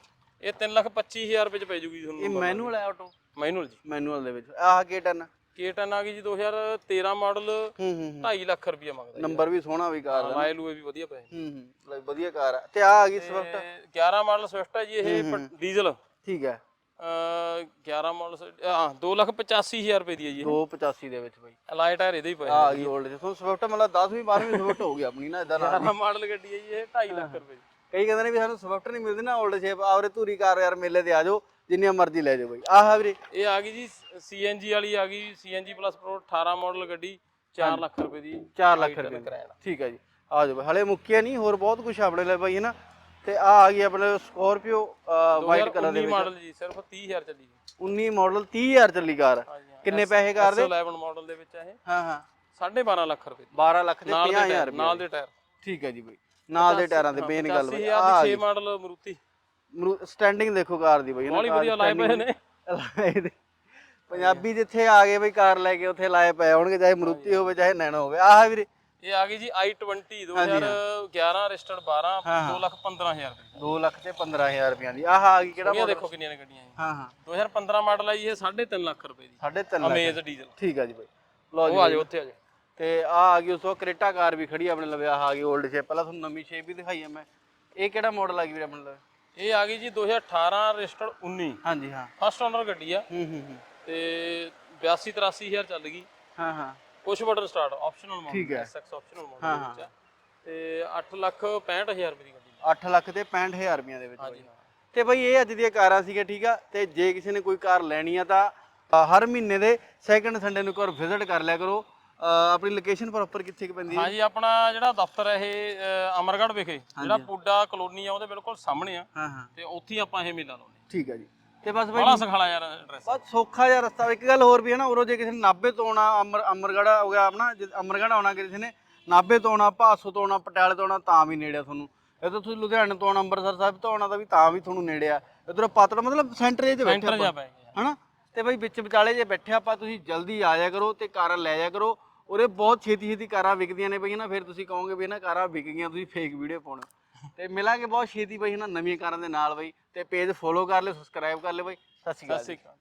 ਇਹ 3 ਲੱਖ 25000 ਰੁਪਏ ਚ ਪੈ ਜੂਗੀ ਇਹ ਤੁਹਾਨੂੰ ਮੈਨੂਅਲ ਹੈ ਆਟੋ ਮੈਨੂਅਲ ਜੀ। ਮੈਨੂਅਲ ਦੇ ਵਿੱਚ। ਆਹ K10 K10 ਆ ਗਈ ਜੀ 2013 ਮਾਡਲ ਹੂੰ ਹੂੰ 2.5 ਲੱਖ ਰੁਪਏ ਮੰਗਦਾ ਨੰਬਰ ਵੀ ਸੋਹਣਾ ਵੀ ਕਾਰ ਦਾ ਮਾਇਲ ਵੀ ਵਧੀਆ ਪਏ ਹੂੰ ਹੂੰ। ਵਧੀਆ ਕਾਰ ਆ। ਤੇ ਆ ਆ ਗਈ ਸਵਿਫਟ ਤੇ 11 ਮਾਡਲ ਸਵਿਫਟ ਹੈ ਜੀ ਇਹ ਡੀਜ਼ਲ ਠੀਕ ਹੈ। 11 ਮਾਡਲ ਹਾਂ 285000 ਰੁਪਏ ਦੀ ਹੈ ਜੀ 285 ਦੇ ਵਿੱਚ ਬਾਈ। ਅਲਾਈ ਟਾਇਰ ਇਹਦੇ ਹੀ ਪਏ ਆ ਗਈ 올ਡ ਜਿਸੋਂ ਸਵਿਫਟ ਮਤਲਬ 10ਵੀਂ 12ਵੀਂ ਸਵਿਫਟ ਹੋ ਗਈ ਆਪਣੀ ਨਾ ਇਦਾਂ 11 ਮਾਡਲ ਗੱਡੀ ਹੈ ਜੀ ਇਹ 2.5 ਲੱਖ ਰੁਪਏ ਦੀ। ਕਈ ਕਹਿੰਦੇ ਨੇ ਵੀ ਸਾਨੂੰ ਸਵਿਫਟ ਨਹੀਂ ਮਿਲਦੀ ਨਾ 올ਡ ਸ਼ੇਪ ਆਵਰੇ ਧੂਰੀ ਕਾਰ ਯਾਰ ਮੇਲੇ ਤੇ ਆ ਜਾਓ ਜਿੰਨੀਆਂ ਮਰਜ਼ੀ ਲੈ ਜਾਓ ਬਾਈ। ਆਹ ਵੀਰੇ। ਇਹ ਆ ਗਈ ਜੀ ਸੀਐਨਜੀ ਵਾਲੀ ਆ ਗਈ ਸੀਐਨਜੀ ਪਲੱਸ ਪ੍ਰੋ 18 ਮਾਡਲ ਗੱਡੀ 4 ਲੱਖ ਰੁਪਏ ਦੀ 4 ਲੱਖ ਰੁਪਏ ਦੀ। ਠੀਕ ਹੈ ਜੀ। ਆ ਜਾਓ। ਹਲੇ ਮੁੱਕਿਆ ਨਹੀਂ ਹੋਰ ਬਹੁਤ ਕੁਝ ਆਪਣੇ ਲਈ ਬਾਈ ਹੈ ਨਾ? ਤੇ ਆ ਆ ਗਈ ਆਪਣੇ ਸਕੋਰਪੀਓ ਵਾਈਟ ਕਲਰ ਦੇ 2019 ਵਿੱਚ। ਮਾਡਲ ਜੀ ਸਿਰਫ 30000 ਚੱਲੀ ਜੀ। 19 ਮਾਡਲ 30000 ਚੱਲੀ ਕਾਰ। ਕਿੰਨੇ ਪੈਸੇ ਕਾਰ ਦੇ? 11 ਮਾਡਲ ਦੇ ਵਿੱਚ ਆ ਇਹ। ਹਾਂ ਹਾਂ। 12.5 ਲੱਖ ਰੁਪਏ। ਦੀ। 12 ਲੱਖ ਦੇ ਨਾਲ ਦੇ 50000 ਟਾਇਰ ਰੁਪਏ। ਨਾਲ ਦੇ ਟਾਇਰ। ਠੀਕ ਹੈ ਜੀ ਬਾਈ। ਨਾਲ ਦੇ ਟਾਇਰਾਂ ਦੇ ਬੇਨ ਗੱਲ ਬਾਈ। 85000 ਦੀ 6 ਮਾਡਲ ਮਰੂਤੀ। ਸਟੈਂਡਿੰਗ ਦੇਖੋ ਕਾਰ ਦੀ ਬਾਈ ਕਾਰ ਵਧੀਆ ਲਾਏ ਪਏ ਨੇ। ਪੰਜਾਬੀ ਜਿੱਥੇ ਆ ਗਏ ਬਈ ਕਾਰ ਲੈ ਕੇ ਉੱਥੇ ਲਾਏ ਪਏ ਹੋਣਗੇ ਚਾਹੇ ਮਰੂਤੀ ਹੋਵੇ ਚਾਹੇ ਨੈਣੋ ਹੋਵੇ। ਆਹ ਵੀਰੇ ਇਹ ਆ ਗਈ ਜੀ i20 2011 ਰਜਿਸਟਰਡ 12 2 ਲੱਖ 15000 ਰੁਪਏ। ਦੀ। 2 ਲੱਖ ਤੇ 15000 ਰੁਪਈਆਂ ਦੀ। ਆਹ ਆ ਗਈ ਕਿਹੜਾ ਇਹ ਦੇਖੋ ਕਿੰਨੀਆਂ ਨੇ ਗੱਡੀਆਂ ਹਾਂ ਹਾਂ। 2015 ਮਾਡਲ ਆ ਜੀ ਇਹ 3.5 ਲੱਖ ਰੁਪਏ ਦੀ। 3.5 ਲੱਖ। ਅਮੇਜ਼ ਡੀਜ਼ਲ ਠੀਕ ਆ ਜੀ ਬਾਈ। ਲਓ ਜੀ ਉਹ ਆ ਜਾਓ ਉੱਥੇ ਆ ਜਾਓ। ਤੇ ਆ ਆ ਗਈ ਉਸ ਤੋਂ ਕ੍ਰੇਟਾ ਕਾਰ ਵੀ ਖੜੀ ਆ ਆਪਣੇ ਲਵੇ। ਆਹ ਆ ਗਈ 올ਡ ਸ਼ੇਪ ਪਹਿਲਾਂ ਤੁਹਾਨੂੰ ਨਵੀਂ ਸ਼ੇਪ ਵੀ ਦਿਖਾਈ ਆ ਮੈਂ। ਇਹ ਕਿਹੜਾ ਮਾਡਲ ਆ ਗਈ ਵੀਰੇ ਆਪਣੇ ਲਵੇ? ਇਹ ਆ ਗਈ ਜੀ 2018 ਰਜਿਸਟਰਡ 19 ਹਾਂਜੀ ਹਾਂ। ਫਸਟ ਓਨਰ ਗੱਡੀ ਆ। ਹੂੰ ਹੂੰ ਹੂੰ। ਤੇ 82 83000 ਚੱਲ ਗਈ। ਹਾਂ ਹਾਂ। Push button start optional model ਠੀਕ ਹੈ। ਐਸਐਕਸ ਆਪਸ਼ਨਲ ਵਿੱਚ ਆ ਤੇ 8 ਲੱਖ 65000 ਰੁਪਏ ਦੀ ਗੱਡੀ 8 ਲੱਖ ਤੇ 65000 ਰੁਪਈਆਂ ਦੇ ਵਿੱਚ ਹਾਂਜੀ। ਹਾਂ। ਤੇ ਬਈ ਇਹ ਅੱਜ ਦੀਆਂ ਕਾਰਾਂ ਸੀਗੀਆਂ ਠੀਕ ਆ? ਤੇ ਜੇ ਕਿਸੇ ਨੇ ਕੋਈ ਕਾਰ ਲੈਣੀ ਆ ਤਾਂ ਅ, ਹਰ ਮਹੀਨੇ ਦੇ ਸੈਕੰਡ ਸੰਡੇ ਨੂੰ ਇੱਕ ਵਾਰ ਵਿਜ਼ਿਟ ਕਰ ਲਿਆ ਕਰੋ। ਅ, ਆਪਣੀ ਲੋਕੇਸ਼ਨ ਪ੍ਰੋਪਰ ਕਿੱਥੇ ਕੁ ਪੈਂਦੀ ਹੈ ਹਾਂਜੀ ਆਪਣਾ ਜਿਹੜਾ ਦਫ਼ਤਰ ਹੈ ਇਹ ਅ, ਅਮਰਗੜ੍ਹ ਵਿਖੇ। ਜਿਹੜਾ ਪੁੱਡਾ ਕਲੋਨੀ ਆ ਉਹਦੇ ਬਿਲਕੁਲ ਸਾਹਮਣੇ ਆ। ਹਾਂ ਹਾਂ। ਤੇ ਉੱਥੇ ਹੀ ਆਪਾਂ ਇਹ ਮੇਲਾ ਲਾਉਂਦੇ ਠੀਕ ਹੈ ਜੀ। ਤੇ ਬਸ ਬਈ ਬੜਾ ਸਖਾਲਾ ਯਾਰ ਐਡਰੈਸ ਬਸ ਸੌਖਾ ਜਿਹਾ ਰਸਤਾ। ਇੱਕ ਗੱਲ ਹੋਰ ਵੀ ਹੈ ਨਾ ਉਰੋਂ ਜੇ ਕਿਸੇ ਨੇ ਨਾਭੇ ਤੋਂ ਆਉਣਾ ਅਮਰ ਅਮਰਗੜ੍ਹ ਹੋ ਗਿਆ ਆਪਣਾ ਜੇ ਅਮਰਗੜ੍ਹ ਆਉਣਾ ਕਿਸੇ ਨੇ ਨਾਭੇ ਤੋਂ ਆਉਣਾ ਭਾਸੋ ਤੋਂ ਆਉਣਾ ਪਟਿਆਲੇ ਤੋਂ ਆਉਣਾ ਤਾਂ ਵੀ ਨੇੜੇ ਆ ਤੁਹਾਨੂੰ। ਇਧਰ ਤੁਸੀਂ ਲੁਧਿਆਣੇ ਤੋਂ ਆਉਣਾ ਅੰਮ੍ਰਿਤਸਰ ਸਾਹਿਬ ਤੋਂ ਆਉਣਾ ਤਾਂ ਵੀ ਤਾਂ ਵੀ ਤੁਹਾਨੂੰ ਨੇੜੇ ਆ। ਇਧਰ ਪਾਤੜਾ ਮਤਲਬ ਸੈਂਟਰ 'ਚ ਬੈਠੇ ਸੈਂਟਰ ਜਾ ਆਪਾਂ ਪੈ ਗਿਆ। ਹਨਾ? ਤੇ ਬਈ ਵਿੱਚ ਵਿਚਾਲੇ ਜੇ ਬੈਠੇ ਆਪਾਂ ਤੁਸੀਂ ਜਲਦੀ ਆ ਜਾਇਆ ਕਰੋ ਤੇ ਕਾਰਾਂ ਲੈ ਜਾਇਆ ਕਰੋ। ਉਰੇ ਬਹੁਤ ਛੇਤੀ ਛੇਤੀ ਕਾਰਾਂ ਵਿਕਦੀਆਂ ਨੇ ਬਈ ਨਾ ਫਿਰ ਤੁਸੀਂ ਕਹੋਗੇ ਵੀ ਨਾ ਕਾਰਾਂ ਵਿਕ ਗਈਆਂ ਤੁਸੀਂ ਫੇਕ ਵੀਡੀਓ ਪਾਉਣਾ। ਤੇ ਮਿਲਾਂਗੇ ਬਹੁਤ ਛੇਤੀ ਬਈ ਨਾ ਨਵੀਆਂ ਕਾਰਾਂ ਦੇ ਨਾਲ ਬਈ ਤੇ ਪੇਜ ਫੋਲੋ ਕਰ ਲਿਓ ਸਬਸਕ੍ਰਾਈਬ ਕਰ ਲਿਓ ਬਈ ਸਤਿ ਸ਼੍ਰੀ ਅਕਾਲ ਸਤਿ। ਸ਼੍ਰੀ ਅਕਾਲ